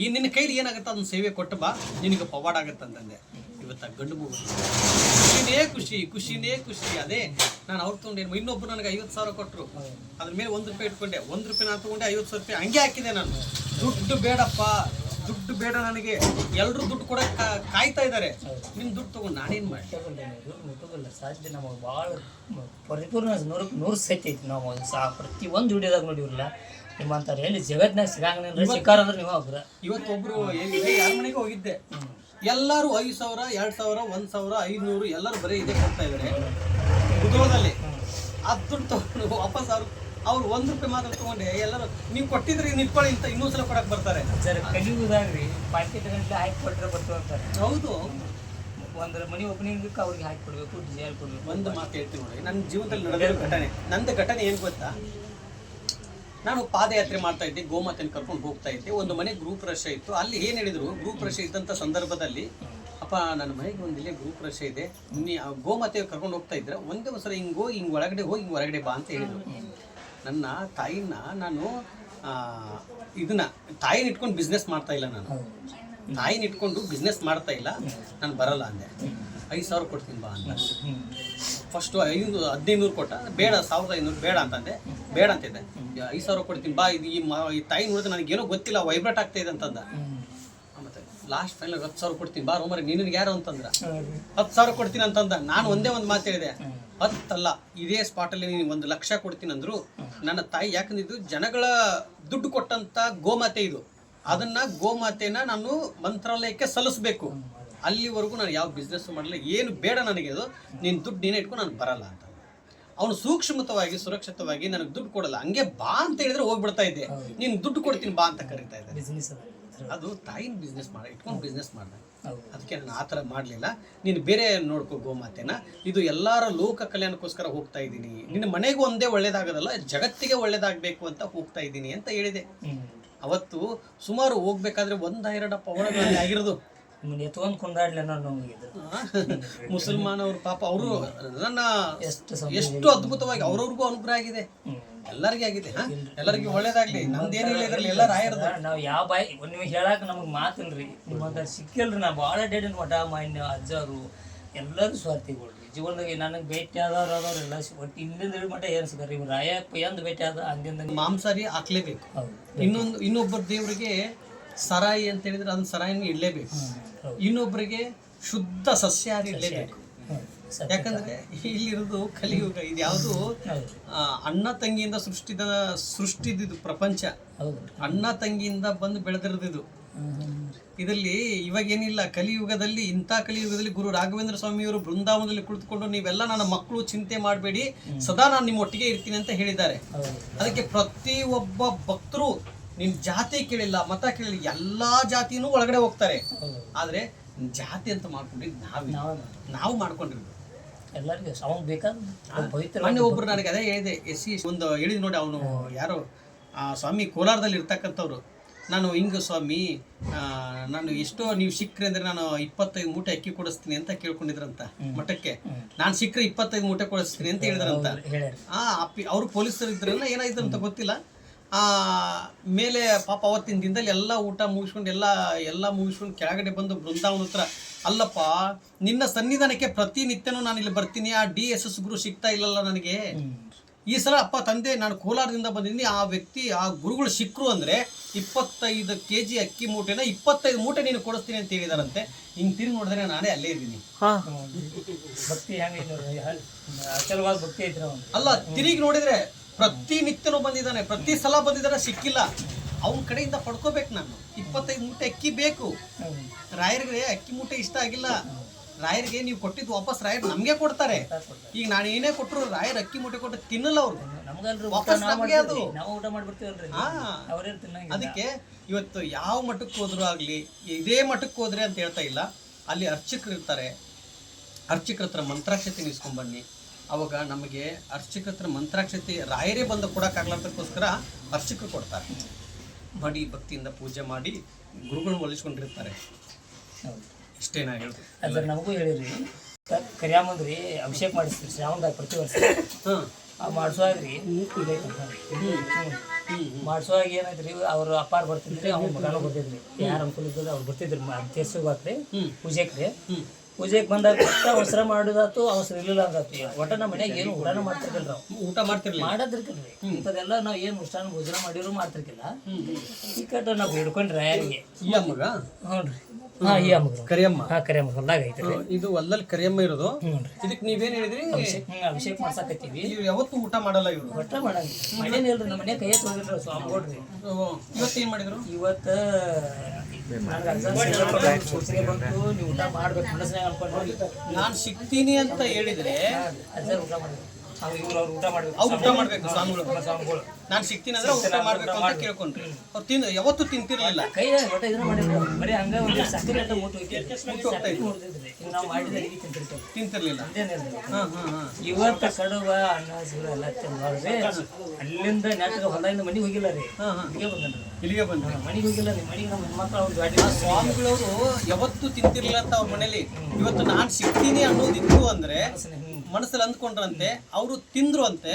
ಈ ನಿನ್ನ ಕೈಲಿ ಏನಾಗುತ್ತೆ ಅದನ್ನ ಸೇವೆ ಕೊಟ್ಟು ಬಾ. ನಿನಗೆ ಪವಾಡ ಆಗುತ್ತೆ ಅಂತಂದೆ ಇವತ್ತು ಗಂಡು ಮಗು. ಖುಷಿನೇ ಖುಷಿ ಖುಷಿನೇ ಖುಷಿ. ಅದೇ ನಾನು ಅವ್ರು ತೊಗೊಂಡೇನು ಇನ್ನೊಬ್ರು ನನಗೆ ಐವತ್ತು ಸಾವಿರ ಕೊಟ್ಟರು ಅದ್ರ ಮೇಲೆ ಒಂದು ರೂಪಾಯಿ ಇಟ್ಕೊಂಡೆ. ಒಂದು ರೂಪಾಯಿ ನಾನು ತಗೊಂಡೆ ಐವತ್ತು ಸಾವಿರ ರೂಪಾಯಿ ಹಂಗೆ ಹಾಕಿದೆ ನಾನು. ದುಡ್ಡು ಬೇಡಪ್ಪ. ದುಡ್ಡು ಬೇಡ ನನಗೆ. ಎಲ್ಲರೂ ದುಡ್ಡು ಕೂಡ ಕಾಯ್ತಾ ಇದ್ದಾರೆ. ನಿಮ್ಮ ದುಡ್ಡು ತಗೊಂಡು ನಾನೇನು ಮಾಡಿ? ಮುಟ್ಟೋದಿಲ್ಲ ಸಾಧ್ಯ ನಮಗೆ ಭಾಳ ಪರಿಪೂರ್ಣ ನೂರು ನೂರು ಸತ್ಯ ಐತಿ. ನಾವು ಸಾ ಪ್ರತಿ ಒಂದು ವಿಡಿಯೋದಾಗ ನೋಡಿವ್ರಲ್ಲ ನಿಮ್ಮಂತಾರೆ ಎಲ್ಲಿ ಜಗತ್ನಾಗ ಸಿಗಂಗಿಲ್ಲ ಸಿಕ್ಕಾರ ಅಂದ್ರೆ ನೀವು ಇವತ್ತೊಬ್ರು ಯಾರ ಮನೆಗೆ ಹೋಗಿದ್ದೆ. ಎಲ್ಲರೂ ಐದು ಸಾವಿರ ಎರಡ್ ಸಾವಿರ ಒಂದ್ ಸಾವಿರ ಐದ್ನೂರು ಎಲ್ಲರೂ ಬರೀ ಇದೇ ಕೊಡ್ತಾ ಇದ್ದಾರೆ. ಉದ್ಯೋಗದಲ್ಲಿ ಅದ್ರ ತಗೊಂಡು ವಾಪಸ್ ಅವ್ರು ಅವ್ರು ಒಂದು ರೂಪಾಯಿ ಮಾತ್ರ ತಗೊಂಡೆ ಎಲ್ಲರೂ ನೀವು ಕೊಟ್ಟಿದ್ರೆ ನಿಂತ್ಕೊಳ್ಳಿ ಅಂತ ಇನ್ನೊಂದ್ಸಲ ಕೊಡಕ್ಕೆ ಬರ್ತಾರೆ. ಸರ್ ಕಲಿಯುವುದಾಗ ರೀ ಪಾಕೆಟ್ ಗಂಟೆ ಹಾಕಿ ಕೊಟ್ಟರೆ ಬರ್ತೀವಿ ಅಂತಾರೆ ಹೌದು. ಒಂದರ ಮನಿ ಓಪನಿಂಗಕ್ಕೆ ಅವ್ರಿಗೆ ಹಾಕಿ ಕೊಡಬೇಕು ಡಿಸೈನ್ ಕೊಡಬೇಕು. ಒಂದು ಮಾತು ಹೇಳ್ತೀನಿ ನೋಡಿ ನನ್ನ ಜೀವನದಲ್ಲಿ ನಡೆದಿರೋ ಘಟನೆ. ನಂದು ಘಟನೆ ಏನು ಗೊತ್ತಾ? ನಾನು ಪಾದಯಾತ್ರೆ ಮಾಡ್ತಾ ಇದ್ದೆ ಗೋಮಾತೆನ ಕರ್ಕೊಂಡು ಹೋಗ್ತಾ ಇದ್ದೆ. ಒಂದು ಮನೆ ಗ್ರೂಪ್ ರಶ್ ಇತ್ತು. ಅಲ್ಲಿ ಏನು ಹೇಳಿದ್ರು? ಗ್ರೂಪ್ ರಶ್ ಇದ್ದಂಥ ಸಂದರ್ಭದಲ್ಲಿ ಅಪ್ಪ ನನ್ನ ಮನೆಗೆ ಒಂದಿಲ್ಲ ಇಲ್ಲೇ ಗ್ರೂಪ್ ರಶ್ ಇದೆ. ನೀ ಗೋಮಾತೆ ಕರ್ಕೊಂಡು ಹೋಗ್ತಾ ಇದ್ರೆ ಒಂದೇ ಒಂದ್ಸಲ ಹಿಂಗೋ ಹೋಗಿ ಒಳಗಡೆ ಹೋಗಿ ಹಿಂಗೆ ಹೊರಗಡೆ ಬಾ ಅಂತ ಹೇಳಿದ್ರು. ನನ್ನ ತಾಯಿನ ನಾನು ಇದನ್ನ ತಾಯಿನ ಇಟ್ಕೊಂಡು ಬಿಸ್ನೆಸ್ ಮಾಡ್ತಾ ಇಲ್ಲ ನಾನು. ತಾಯಿನ ಇಟ್ಕೊಂಡು ಬಿಸ್ನೆಸ್ ಮಾಡ್ತಾ ಇಲ್ಲ. ನಾನು ಬರಲ್ಲ ಅಂದೆ. ಐದು ಸಾವಿರ ಕೊಡ್ತೀನಿ ಬಾ ಅಂತ. ಫಸ್ಟು ಐದು ಹದಿನೈದು ಕೊಟ್ಟ. ಬೇಡ ಸಾವಿರದ ಐನೂರು ಬೇಡ ಅಂತಂದೆ ಬೇಡ ಅಂತಿದ್ದೆ ಐದು ಸಾವಿರ ಕೊಡ್ತೀನಿ ಬಾ ಇದು ಈ ಮಾ ಈ ತಾಯಿ ನೋಡಿದ್ರೆ ನನಗೇನೋ ಗೊತ್ತಿಲ್ಲ ವೈಬ್ರೇಟ್ ಆಗ್ತಾ ಇದೆ ಅಂತಂದ. ಮತ್ತೆ ಲಾಸ್ಟ್ ಫೈನಲ್ ಹತ್ತು ಸಾವಿರ ಕೊಡ್ತೀನಿ ಬಾ ರೋಮರಿ ನೀನು ಯಾರು ಅಂತಂದ್ರ? ಹತ್ತು ಸಾವಿರ ಕೊಡ್ತೀನಿ ಅಂತಂದ. ನಾನು ಒಂದೇ ಒಂದು ಮಾತು ಹೇಳಿದೆ. ಹತ್ತಲ್ಲ ಇದೇ ಸ್ಪಾಟಲ್ಲಿ ನೀನು ಒಂದು ಲಕ್ಷ ಕೊಡ್ತೀನಿ ಅಂದ್ರು. ನನ್ನ ತಾಯಿ ಯಾಕಂದ್ರೆ ಇದು ಜನಗಳ ದುಡ್ಡು ಕೊಟ್ಟಂತ ಗೋಮಾತೆ ಇದು. ಅದನ್ನ ಗೋಮಾತೆನ ನಾನು ಮಂತ್ರಾಲಯಕ್ಕೆ ಸಲ್ಲಿಸ್ಬೇಕು. ಅಲ್ಲಿವರೆಗೂ ನಾನು ಯಾವ ಬಿಸ್ನೆಸ್ ಮಾಡಲಿಲ್ಲ ಏನು ಬೇಡ ನನಗೆ ಅದು. ನೀನು ದುಡ್ಡು ನೀನೇ ಇಟ್ಕೊಂಡು ನಾನು ಬರಲ್ಲ ಅಂತ. ಅವನು ಸೂಕ್ಷ್ಮತವಾಗಿ ಸುರಕ್ಷಿತವಾಗಿ ನನಗೆ ದುಡ್ಡು ಕೊಡಲ್ಲ. ಹಂಗೆ ಬಾ ಅಂತ ಹೇಳಿದ್ರೆ ಹೋಗ್ಬಿಡ್ತಾ ಇದ್ದೆ. ನೀನು ದುಡ್ಡು ಕೊಡ್ತೀನಿ ಬಾ ಅಂತ ಕರೀತಾ ಇದ್ದೆ. ಅದು ತಾಯಿನ ಬಿಸ್ನೆಸ್ ಮಾಡ ಇಟ್ಕೊಂಡು ಬಿಸ್ನೆಸ್ ಮಾಡ್ದೆ. ಅದಕ್ಕೆ ನಾನು ಆ ಥರ ಮಾಡಲಿಲ್ಲ. ನೀನು ಬೇರೆ ನೋಡ್ಕೋ ಗೋಮಾತೆನ. ಇದು ಎಲ್ಲರ ಲೋಕ ಕಲ್ಯಾಣಕ್ಕೋಸ್ಕರ ಹೋಗ್ತಾ ಇದ್ದೀನಿ. ನಿನ್ನ ಮನೆಗೂ ಒಂದೇ ಒಳ್ಳೇದಾಗೋದಲ್ಲ ಜಗತ್ತಿಗೆ ಒಳ್ಳೇದಾಗಬೇಕು ಅಂತ ಹೋಗ್ತಾ ಇದ್ದೀನಿ ಅಂತ ಹೇಳಿದೆ. ಅವತ್ತು ಸುಮಾರು ಹೋಗ್ಬೇಕಾದ್ರೆ ಒಂದ ಎರಡು ಪವಣಗಳಲ್ಲಿ ಆಗಿರೋದು. ಎತ್ಕೊಂಡ್ ಕೊಂಡಾಡ್ಲಿ ಅನ್ನೋ ಮುಸಲ್ಮಾನ ಅವ್ರ ಪಾಪ ಅವರು ನನ್ನ ಎಷ್ಟು ಎಷ್ಟು ಅದ್ಭುತವಾಗಿ ಅವ್ರವ್ರಿಗೂ ಅನುಗ್ರಹ ಆಗಿದೆ. ಎಲ್ಲರಿಗೂ ಆಗಿದೆ ಎಲ್ಲರಿಗೂ ಒಳ್ಳೇದಾಗ್ಲಿ. ನಮ್ದೇನಿಲ್ಲ ಇದ್ರಲ್ಲಿ ಎಲ್ಲ ರಾಯರದ ನಾವು ಯಾವ ಬಾಯಿ ನೀವು ಹೇಳಕ್ ನಮಗೆ ಮಾತಿಲ್ರಿ. ನಿಮ್ಮಂತ ಸಿಕ್ಕಿಲ್ರಿ ನಾ ಭಾಳ ಡೇಡಿನ ಮಠ ಮಾನ್ಯ ಅಜ್ಜರು ಎಲ್ಲರೂ ಸ್ವಾರ್ಥಿಗಳ್ರಿ. ಜೀವನದಾಗ ನನಗೆ ಭೇಟಿ ಆದವ್ರು ಆದವ್ರು ಎಲ್ಲ ಒಟ್ಟು ಇಂದಿಂದ ಮಟ್ಟ ಏನು ಸಿಗ್ರಿ ಇವ್ರು ರಾಯಪ್ಪ ಎಂದು ಭೇಟಿ ಆದ ಹಂದಿಂದ ಮಾಂಸಾರಿ ಹಾಕ್ಲೇಬೇಕು. ಇನ್ನೊಂದು ಇನ್ನೊಬ್ಬರು ದೇವರಿಗೆ ಸರಾಯಿ ಅಂತ ಹೇಳಿದ್ರೆ ಅದನ್ನ ಸರಾಯಿನ ಇಡಲೇಬೇಕು. ಇನ್ನೊಬ್ಬರಿಗೆ ಶುದ್ಧ ಸಸ್ಯಾಹಾರಿ ಇಡ್ಲೇಬೇಕು. ಯಾಕಂದ್ರೆ ಇಲ್ಲಿರೋದು ಕಲಿಯುಗ ಇದು ಯಾವುದು? ಅಣ್ಣ ತಂಗಿಯಿಂದ ಸೃಷ್ಟಿದ ಸೃಷ್ಟಿದಿದು ಪ್ರಪಂಚ. ಅಣ್ಣ ತಂಗಿಯಿಂದ ಬಂದು ಬೆಳೆದಿರೋದಿದು. ಇದರಲ್ಲಿ ಇವಾಗ ಏನಿಲ್ಲ ಕಲಿಯುಗದಲ್ಲಿ ಇಂಥ ಕಲಿಯುಗದಲ್ಲಿ ಗುರು ರಾಘವೇಂದ್ರ ಸ್ವಾಮಿಯವರು ಬೃಂದಾವನದಲ್ಲಿ ಕುಳಿತುಕೊಂಡು ನೀವೆಲ್ಲ ನನ್ನ ಮಕ್ಕಳು ಚಿಂತೆ ಮಾಡಬೇಡಿ ಸದಾ ನಾನು ನಿಮ್ಮ ಒಟ್ಟಿಗೆ ಇರ್ತೀನಿ ಅಂತ ಹೇಳಿದ್ದಾರೆ. ಅದಕ್ಕೆ ಪ್ರತಿಯೊಬ್ಬ ಭಕ್ತರು ನಿನ್ ಜಾತಿ ಕೇಳಿಲ್ಲ ಮತ ಕೇಳಿಲ್ಲ ಎಲ್ಲಾ ಜಾತಿನೂ ಒಳಗಡೆ ಹೋಗ್ತಾರೆ. ಆದ್ರೆ ಜಾತಿ ಅಂತ ಮಾಡ್ಕೊಂಡಿದ್ದು ನಾವ್. ನಾವು ಮಾಡ್ಕೊಂಡಿರ್ಬೇಕು ಎಲ್ಲರಿಗೂ ಬೇಕಾದ ಪವಿತ್ರ ಮೊನ್ನೆ ಒಬ್ರು ನನಗೆ ಅದೇ ಹೇಳಿದೆ ಎಸ್ ಸಿ ಒಂದು ಹೇಳಿದ್ ನೋಡಿ ಅವನು ಯಾರೋ ಆ ಸ್ವಾಮಿ ಕೋಲಾರದಲ್ಲಿ ಇರ್ತಕ್ಕಂಥವ್ರು. ನಾನು ಹಿಂಗ ಸ್ವಾಮಿ ನಾನು ಎಷ್ಟೋ ನೀವು ಸಿಕ್ಕ್ರೆ ಅಂದ್ರೆ ನಾನು ಇಪ್ಪತ್ತೈದು ಮೂಟೆ ಅಕ್ಕಿ ಕೊಡಿಸ್ತೀನಿ ಅಂತ ಕೇಳ್ಕೊಂಡಿದ್ರಂತ ಮಠಕ್ಕೆ. ನಾನು ಸಿಕ್ಕ್ರೆ ಇಪ್ಪತ್ತೈದು ಮೂಟೆ ಕೊಡಿಸ್ತೀನಿ ಅಂತ ಹೇಳಿದ್ರಂತ. ಆ ಅಪ್ಪಿ ಅವರು ಪೊಲೀಸರು ಇದ್ರಲ್ಲ ಏನಾಯ್ತು ಅಂತ ಗೊತ್ತಿಲ್ಲ. ಮೇಲೆ ಪಾಪ ಅವತ್ತಿನ ದಿನದಲ್ಲಿ ಎಲ್ಲ ಊಟ ಮುಗಿಸ್ಕೊಂಡು ಎಲ್ಲ ಎಲ್ಲ ಮುಗಿಸ್ಕೊಂಡು ಕೆಳಗಡೆ ಬಂದು ಬೃಂದಾವನ ಹತ್ರ ಅಲ್ಲಪ್ಪ ನಿನ್ನ ಸನ್ನಿಧಾನಕ್ಕೆ ಪ್ರತಿನಿತ್ಯನೂ ನಾನು ಇಲ್ಲಿ ಬರ್ತೀನಿ. ಆ ಡಿ ಎಸ್ ಎಸ್ ಗುರು ಸಿಗ್ತಾ ಇಲ್ಲಲ್ಲ ನನಗೆ? ಈ ಸಲ ಅಪ್ಪ ತಂದೆ ನಾನು ಕೋಲಾರದಿಂದ ಬಂದಿದ್ದೀನಿ. ಆ ವ್ಯಕ್ತಿ ಆ ಗುರುಗಳು ಸಿಕ್ಕರು ಅಂದ್ರೆ ಇಪ್ಪತ್ತೈದು ಕೆ ಜಿ ಅಕ್ಕಿ ಮೂಟೆನ ಇಪ್ಪತ್ತೈದು ಮೂಟೆ ನೀನು ಕೊಡಿಸ್ತೀನಿ ಅಂತ ಹೇಳಿದಾರಂತೆ. ಹಿಂಗೆ ತಿರುಗಿ ನೋಡಿದ್ರೆ ನಾನೇ ಅಲ್ಲೇ ಇದ್ದೀನಿ. ಭಕ್ತಿ ಹೆಂಗೆ ಅಚಲವಾದ ಭಕ್ತಿ ಐತ್ರಿ ಅವ್ನು ಅಲ್ಲ ತಿರುಗಿ ನೋಡಿದ್ರೆ ಪ್ರತಿನಿತ್ಯನೂ ಬಂದಿದ್ದಾನೆ ಪ್ರತಿ ಸಲ ಬಂದಿದ್ದಾನೆ ಸಿಕ್ಕಿಲ್ಲ. ಅವನ ಕಡೆಯಿಂದ ಪಡ್ಕೋಬೇಕು ನಾನು. ಇಪ್ಪತ್ತೈದು ಮೂಟೆ ಅಕ್ಕಿ ಬೇಕು. ರಾಯರಿಗೆ ಅಕ್ಕಿ ಮೂಟೆ ಇಷ್ಟ ಆಗಿಲ್ಲ. ರಾಯರಿಗೆ ನೀವು ಕೊಟ್ಟಿದ್ದು ವಾಪಸ್ ರಾಯರ್ ನಮಗೆ ಕೊಡ್ತಾರೆ. ಈಗ ನಾನು ಏನೇ ಕೊಟ್ಟರು ರಾಯರ್ ಅಕ್ಕಿ ಮೂಟೆ ಕೊಟ್ಟು ತಿನ್ನಲ್ಲ ಅವರು. ವಾಪಸ್ ನಮಗೆ ಅದು. ಅದಕ್ಕೆ ಇವತ್ತು ಯಾವ ಮಠಕ್ಕೆ ಹೋದ್ರು ಆಗಲಿ ಇದೇ ಮಠಕ್ಕೆ ಹೋದ್ರೆ ಅಂತ ಹೇಳ್ತಾ ಇಲ್ಲ. ಅಲ್ಲಿ ಅರ್ಚಕರು ಇರ್ತಾರೆ. ಅರ್ಚಕರ ಹತ್ರ ಮಂತ್ರಾಕ್ಷತೆ ಇಸ್ಕೊಂಬನ್ನಿ ಅವಾಗ ನಮಗೆ ಅರ್ಚಕತ್ರ ಮಂತ್ರಾಕ್ಷತೆ ರಾಯರೇ ಬಂದು ಕೊಡೋಕ್ಕಾಗ್ಲಾರ್ದಕ್ಕೋಸ್ಕರ ಅರ್ಚಕರು ಕೊಡ್ತಾರೆ. ಮಾಡಿ ಭಕ್ತಿಯಿಂದ ಪೂಜೆ ಮಾಡಿ ಗುರುಗಳು ಒಲಿಸ್ಕೊಂಡಿರ್ತಾರೆ. ಇಷ್ಟೇ ನಾ ಹೇಳ್ತೀನಿ ಅದ್ರ ನಮಗೂ ಹೇಳಿರಿ ಕರಿಯಾಮಂದ್ರಿ ಅಭಿಷೇಕ ಮಾಡಿಸ್ತೀರಿ ಶ್ರಾವಣದಾಗ ಪ್ರತಿ ವರ್ಷ. ಹಾಂ. ಆ ಮಾಡಿಸುವಾಗ್ರಿ ಮಾಡಿಸುವಾಗ ರೀ ಅವ್ರು ಅಪ್ಪಾರು ಬರ್ತಿದ್ರಿ ಅವ್ನ ಮಗನೂ ಬರ್ತಿದ್ರಿ. ಯಾರು ಅನುಕೂಲ ಇದ್ದದ ಅವ್ರು ಬರ್ತಿದ್ರಿ. ತೀರ್ಸೋಗ್ರಿ ಪೂಜೆಗೆ ರೀ ಪೂಜೆಗೆ ಬಂದಾಗ ಅವಸರ ಮಾಡೋದಾತು ಅವಸರ ಇರ್ಲಿಲ್ಲ ಅಂದಾತು ಒಟ್ಟ ನಮ್ಮ ಮನ್ಯಾಗ ಏನು ಊಟನ ಮಾಡ್ತಿರ್ಲಿಲ್ಲ ನಾವು. ಊಟ ಮಾಡ್ತಿರ್ಲಿಲ್ಲ. ಮಾಡೋದ್ರಿಕಿಲ್ರಿ ಇಂಥದೆಲ್ಲ ನಾವು ಏನು ಮುಷ್ಟಾನ ಭೋಜನ ಮಾಡಿದ್ರು ಮಾಡ್ತಿರ್ಕಿಲ್ಲ ಈ ಕಟ್ಟ ನಾವು ಹಿಡ್ಕೊಂಡ್ರೆ ಯಾರಿಗೆ ಈ ಅಮ್ಮಗ? ಹ್ಞೂ ರೀ. ಹಾಂ ಈ ಅಮ್ಮಗ್ರು ಕರಿಯಮ್ಮ. ಹಾ ಕರಿಯಮ್ಮ ಹೊಲ್ದಾಗ ಐತ್ರಿ. ಇದು ಹೊಲದಲ್ಲಿ ಕರಿಯಮ್ಮ ಇರೋದು. ಇದಕ್ಕೆ ನೀವೇನ್ ಹೇಳಿದ್ರಿ? ಹ್ಞೂ ಅಭಿಷೇಕ ಮಾಡ್ಸಕತ್ತೀವಿ. ಇವ್ರು ಯಾವತ್ತೂ ಊಟ ಮಾಡಲ್ಲ ಇವರು. ಊಟ ಮಾಡಲ್ಲ. ಮನೇನಿಲ್ರಿ ನಮ್ಮ ಮನೆ ಕೈಯ ತೊಗೊಂಡ್ರಿ ಸ್ವಾಮಿಗೌಡ್ರಿ ಇವತ್ತು ಏನ್ ಮಾಡಿದ್ರು? ಇವತ್ತು ಬಂತು ನೀವು ಊಟ ಮಾಡ್ಬೇಕು ಮನಸ್ಸಿನಾಗ ಅನ್ಕೊಂಡು ನಾನ್ ಸಿಗ್ತೀನಿ ಅಂತ ಹೇಳಿದ್ರೆ ಅಜ್ಜ ಊಟ ಮಾಡ್ಬೇಕು. ಅವ್ರು ಇವ್ರು ಅವ್ರು ಊಟ ಮಾಡ್ಬೇಕು. ಅವ್ರು ಊಟ ಮಾಡ್ಬೇಕು ಸ್ವಾಮಿಗಳು ಸ್ವಾಮಿಗಳು ನಾನ್ ಸಿಗ್ತೀನಿ ಅಂದ್ರೆ ಊಟ ಮಾಡ್ಬೇಕು ಅಂತ ಕೇಳ್ಕೊಂಡ್ರಿ. ಅವ್ರು ತಿಂದು ಯಾವತ್ತೂ ತಿಂತಿರ್ಲಿಲ್ಲ. ಕೈ ಒಟ್ಟ ಇದನ್ನ ಮಾಡಿದ್ರು. ಬರೀ ಹಂಗ ಒಂದು ಸಕ್ಕರೆ ಅಂತ ಮುಟ್ಟು ಹೋಗ್ತಿದ್ರಿ ಸಕ್ಕರೆ ಮುಟ್ತಿದ್ರಿ ನಾವು ಮಾಡಿದ ಅಡಿಗೆ ತಿಂತಿರ್ತೇವೆ. ತಿಂತಿರ್ಲಿಲ್ಲ. ಅದೇನಿಲ್ಲ ಹಾ ಹಾ ಹಾ. ಇವತ್ತು ಕಡುವ ಅನ್ನ ಎಲ್ಲ ಅಲ್ಲಿಂದ ಹೊಲದಿಂದ ಮನೆಗೆ ಹೋಗಿಲ್ಲ ರೀ. ಹಾ ಹಾ. ಇಲ್ಲಿಗೆ ಬಂದ್ರಿ ಇಲ್ಲಿಗೆ ಬಂದ್ರಿ? ಮನೆಗೆ ಹೋಗಿಲ್ಲ ನಿಮ್ಮ ಮನೆಗೆ ನಮ್ಮ ಮಕ್ಕಳು ಅವ್ರು ಗಾಡಿ ಸ್ವಾಮಿಗಳವರು ಯಾವತ್ತೂ ತಿಂತಿರ್ಲಿಲ್ಲ ಅಂತ ಅವ್ರ ಮನೇಲಿ. ಇವತ್ತು ನಾನ್ ಸಿಗ್ತೀನಿ ಅನ್ನೋದಿತ್ತು ಅಂದ್ರೆ ಮನಸ್ಸಲ್ಲಿ ಅಂದ್ಕೊಂಡ್ರಂತೆ ಅವರು ತಿಂದ್ರು ಅಂತೆ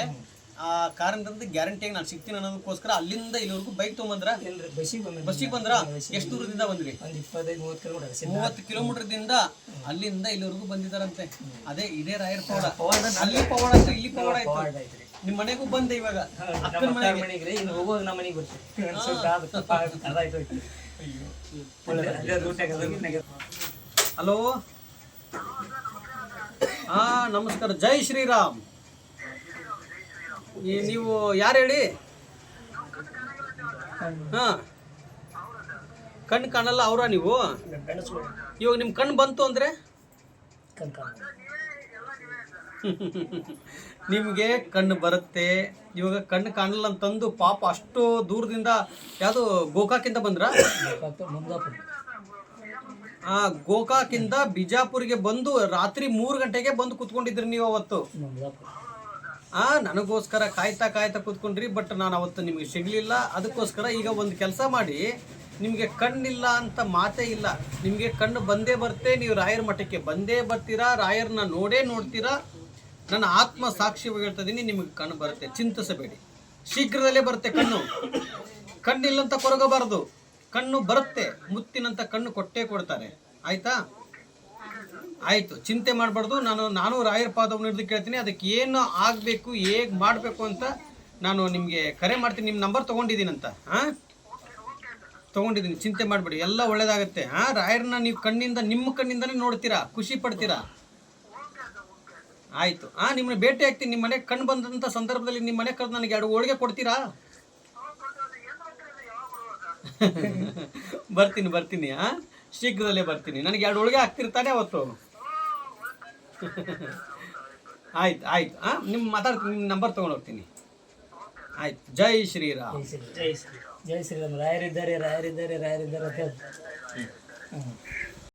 ಆ ಕಾರಣದಿಂದ ಗ್ಯಾರಂಟಿಯಾಗಿ ನಾನು ಸಿಗ್ತೀನಿ ಅನ್ನೋದಕ್ಕೋಸ್ಕರ ಅಲ್ಲಿಂದ ಇಲ್ಲಿವರೆಗೂ ಬೈಕ್ ತೊಗೊಂಬಂದ್ರ? ಬಸ್ಸಿಗೆ ಬಂದ್ರಿ ಬಸ್ಸಿಗೆ ಬಂದ್ರ? ಎಷ್ಟು ದೂರದಿಂದ ಬಂದ್ರಿ ಒಂದು ಇಪ್ಪತ್ತೈದು ಮೂವತ್ತು ಕಿಲೋಮೀಟರ್ ಮೂವತ್ತು ಕಿಲೋಮೀಟರ್ದಿಂದ ಅಲ್ಲಿಂದ ಇಲ್ಲಿವರೆಗೂ ಬಂದಿದಾರಂತೆ ಅದೇ ಇದೇ ರಾಯರ್ ಪವಾಡ. ಅಲ್ಲಿ ಪವಾಡ ಆಯ್ತು ಇಲ್ಲಿ ಪವಾಡ ಆಯ್ತು. ಐತ್ರಿ ನಿಮ್ ಮನೆಗೂ ಬಂದೆ ಇವಾಗ. ಅಕ್ಕನ ನಮ್ಮ ಮನೆಗೆ. ಇನ್ನು ಹೋಗುವಾಗ ನಮ್ಮ ರೂಟ್ಯಾಗ ಹಲೋ ಹಾ ನಮಸ್ಕಾರ. ಜೈ ಶ್ರೀರಾಮ್. ಈ- ನೀವು ಯಾರು ಹೇಳಿ? ಹಾ. ಕಣ್ಣು ಕಾಣಲ್ಲ ಅವರ ನೀವು? ಇವಾಗ ನಿಮ್ಮ ಕಣ್ಣು ಬಂತು ಅಂದ್ರೆ? ನಿಮಗೆ ಕಣ್ಣು ಬರುತ್ತೆ. ಇವಾಗ ಕಣ್ಣು ಕಾಣಲ್ಲ ಅಂತಂದು ಪಾಪ ಅಷ್ಟು ದೂರದಿಂದ ಯಾವುದು ಗೋಕಾಕಿಂದ ಬಂದ್ರ ಗೋಕಾಕಿಂದ ಬಿಜಾಪುರ್ಗೆ ಬಂದು ರಾತ್ರಿ ಮೂರು ಗಂಟೆಗೆ ಬಂದು ಕುತ್ಕೊಂಡಿದ್ರಿ ನೀವು ಅವತ್ತು? ಆ, ನನಗೋಸ್ಕರ ಕಾಯ್ತಾ ಕಾಯ್ತಾ ಕೂತ್ಕೊಂಡ್ರಿ, ಬಟ್ ನಾನು ಅವತ್ತು ನಿಮಗೆ ಸಿಗಲಿಲ್ಲ. ಅದಕ್ಕೋಸ್ಕರ ಈಗ ಒಂದು ಕೆಲಸ ಮಾಡಿ, ನಿಮಗೆ ಕಣ್ಣಿಲ್ಲ ಅಂತ ಮಾತೇ ಇಲ್ಲ. ನಿಮಗೆ ಕಣ್ಣು ಬಂದೇ ಬರ್ತೆ ನೀವು ರಾಯರ ಮಠಕ್ಕೆ ಬಂದೇ ಬರ್ತೀರಾ, ರಾಯರನ್ನ ನೋಡೇ ನೋಡ್ತೀರಾ? ನನ್ನ ಆತ್ಮ ಸಾಕ್ಷಿ ಹೇಳ್ತಾ ಇದೀನಿ ನಿಮಗೆ ಕಣ್ಣು ಬರುತ್ತೆ. ಚಿಂತಿಸಬೇಡಿ. ಶೀಘ್ರದಲ್ಲೇ ಬರುತ್ತೆ ಕಣ್ಣು. ಕಣ್ಣಿಲ್ಲ ಅಂತ ಕೊರಗಬಾರದು ಕಣ್ಣು ಬರುತ್ತೆ, ಮುತ್ತಿನಂತ ಕಣ್ಣು ಕೊಟ್ಟೇ ಕೊಡ್ತಾರೆ. ಆಯ್ತಾ? ಆಯ್ತು. ಚಿಂತೆ ಮಾಡಬಾರ್ದು. ನಾನು ನಾನು ರಾಯರ ಪಾದವನ್ನು ಹಿಡಿದು ಕೇಳ್ತೀನಿ. ಅದಕ್ಕೆ ಏನು ಆಗಬೇಕು, ಹೇಗೆ ಮಾಡಬೇಕು ಅಂತ ನಾನು ನಿಮಗೆ ಕರೆ ಮಾಡ್ತೀನಿ. ನಿಮ್ಮ ನಂಬರ್ ತೊಗೊಂಡಿದ್ದೀನಂತ ಹಾಂ ತೊಗೊಂಡಿದ್ದೀನಿ. ಚಿಂತೆ ಮಾಡಬೇಡಿ. ಎಲ್ಲ ಒಳ್ಳೇದಾಗುತ್ತೆ ಹಾಂ ರಾಯರನ್ನ ನೀವು ಕಣ್ಣಿಂದ, ನಿಮ್ಮ ಕಣ್ಣಿಂದನೇ ನೋಡ್ತೀರಾ? ಖುಷಿ ಪಡ್ತೀರಾ? ಆಯಿತು. ಹಾಂ ನಿಮ್ಮನ್ನ ಭೇಟಿ ಆಗ್ತೀನಿ. ನಿಮ್ಮ ಮನೆಗೆ ಕಣ್ಣು ಬಂದಂಥ ಸಂದರ್ಭದಲ್ಲಿ ನಿಮ್ಮ ಮನೆ ಕರೆದು ನನಗೆ ಎರಡು ಹೋಳಿಗೆ ಕೊಡ್ತೀರಾ? ಬರ್ತೀನಿ ಬರ್ತೀನಿ, ಆ? ಶೀಘ್ರದಲ್ಲೇ ಬರ್ತೀನಿ. ನನಗೆ ಎರಡು ಒಳಗೆ ಆಗ್ತಿರ್ತಾನೆ ಅವತ್ತು. ಆಯ್ತು ಆಯ್ತು ಹಾಂ ನಿಮ್ಮ ಮಾತಾಡ್ತೀನಿ ನಿಮ್ಮ ನಂಬರ್ ತೊಗೊಂಡು ಹೋಗ್ತೀನಿ. ಆಯ್ತು, ಜೈ ಶ್ರೀರಾಮ್. ಜೈ ಶ್ರೀ ಜೈ ಶ್ರೀರಾಮ್. ರಾಯರಿದ್ದಾರೆ ರಾಯರಿದ್ದಾರೆ ರಾಯರಿದ್ದಾರೆ ಅಂತ.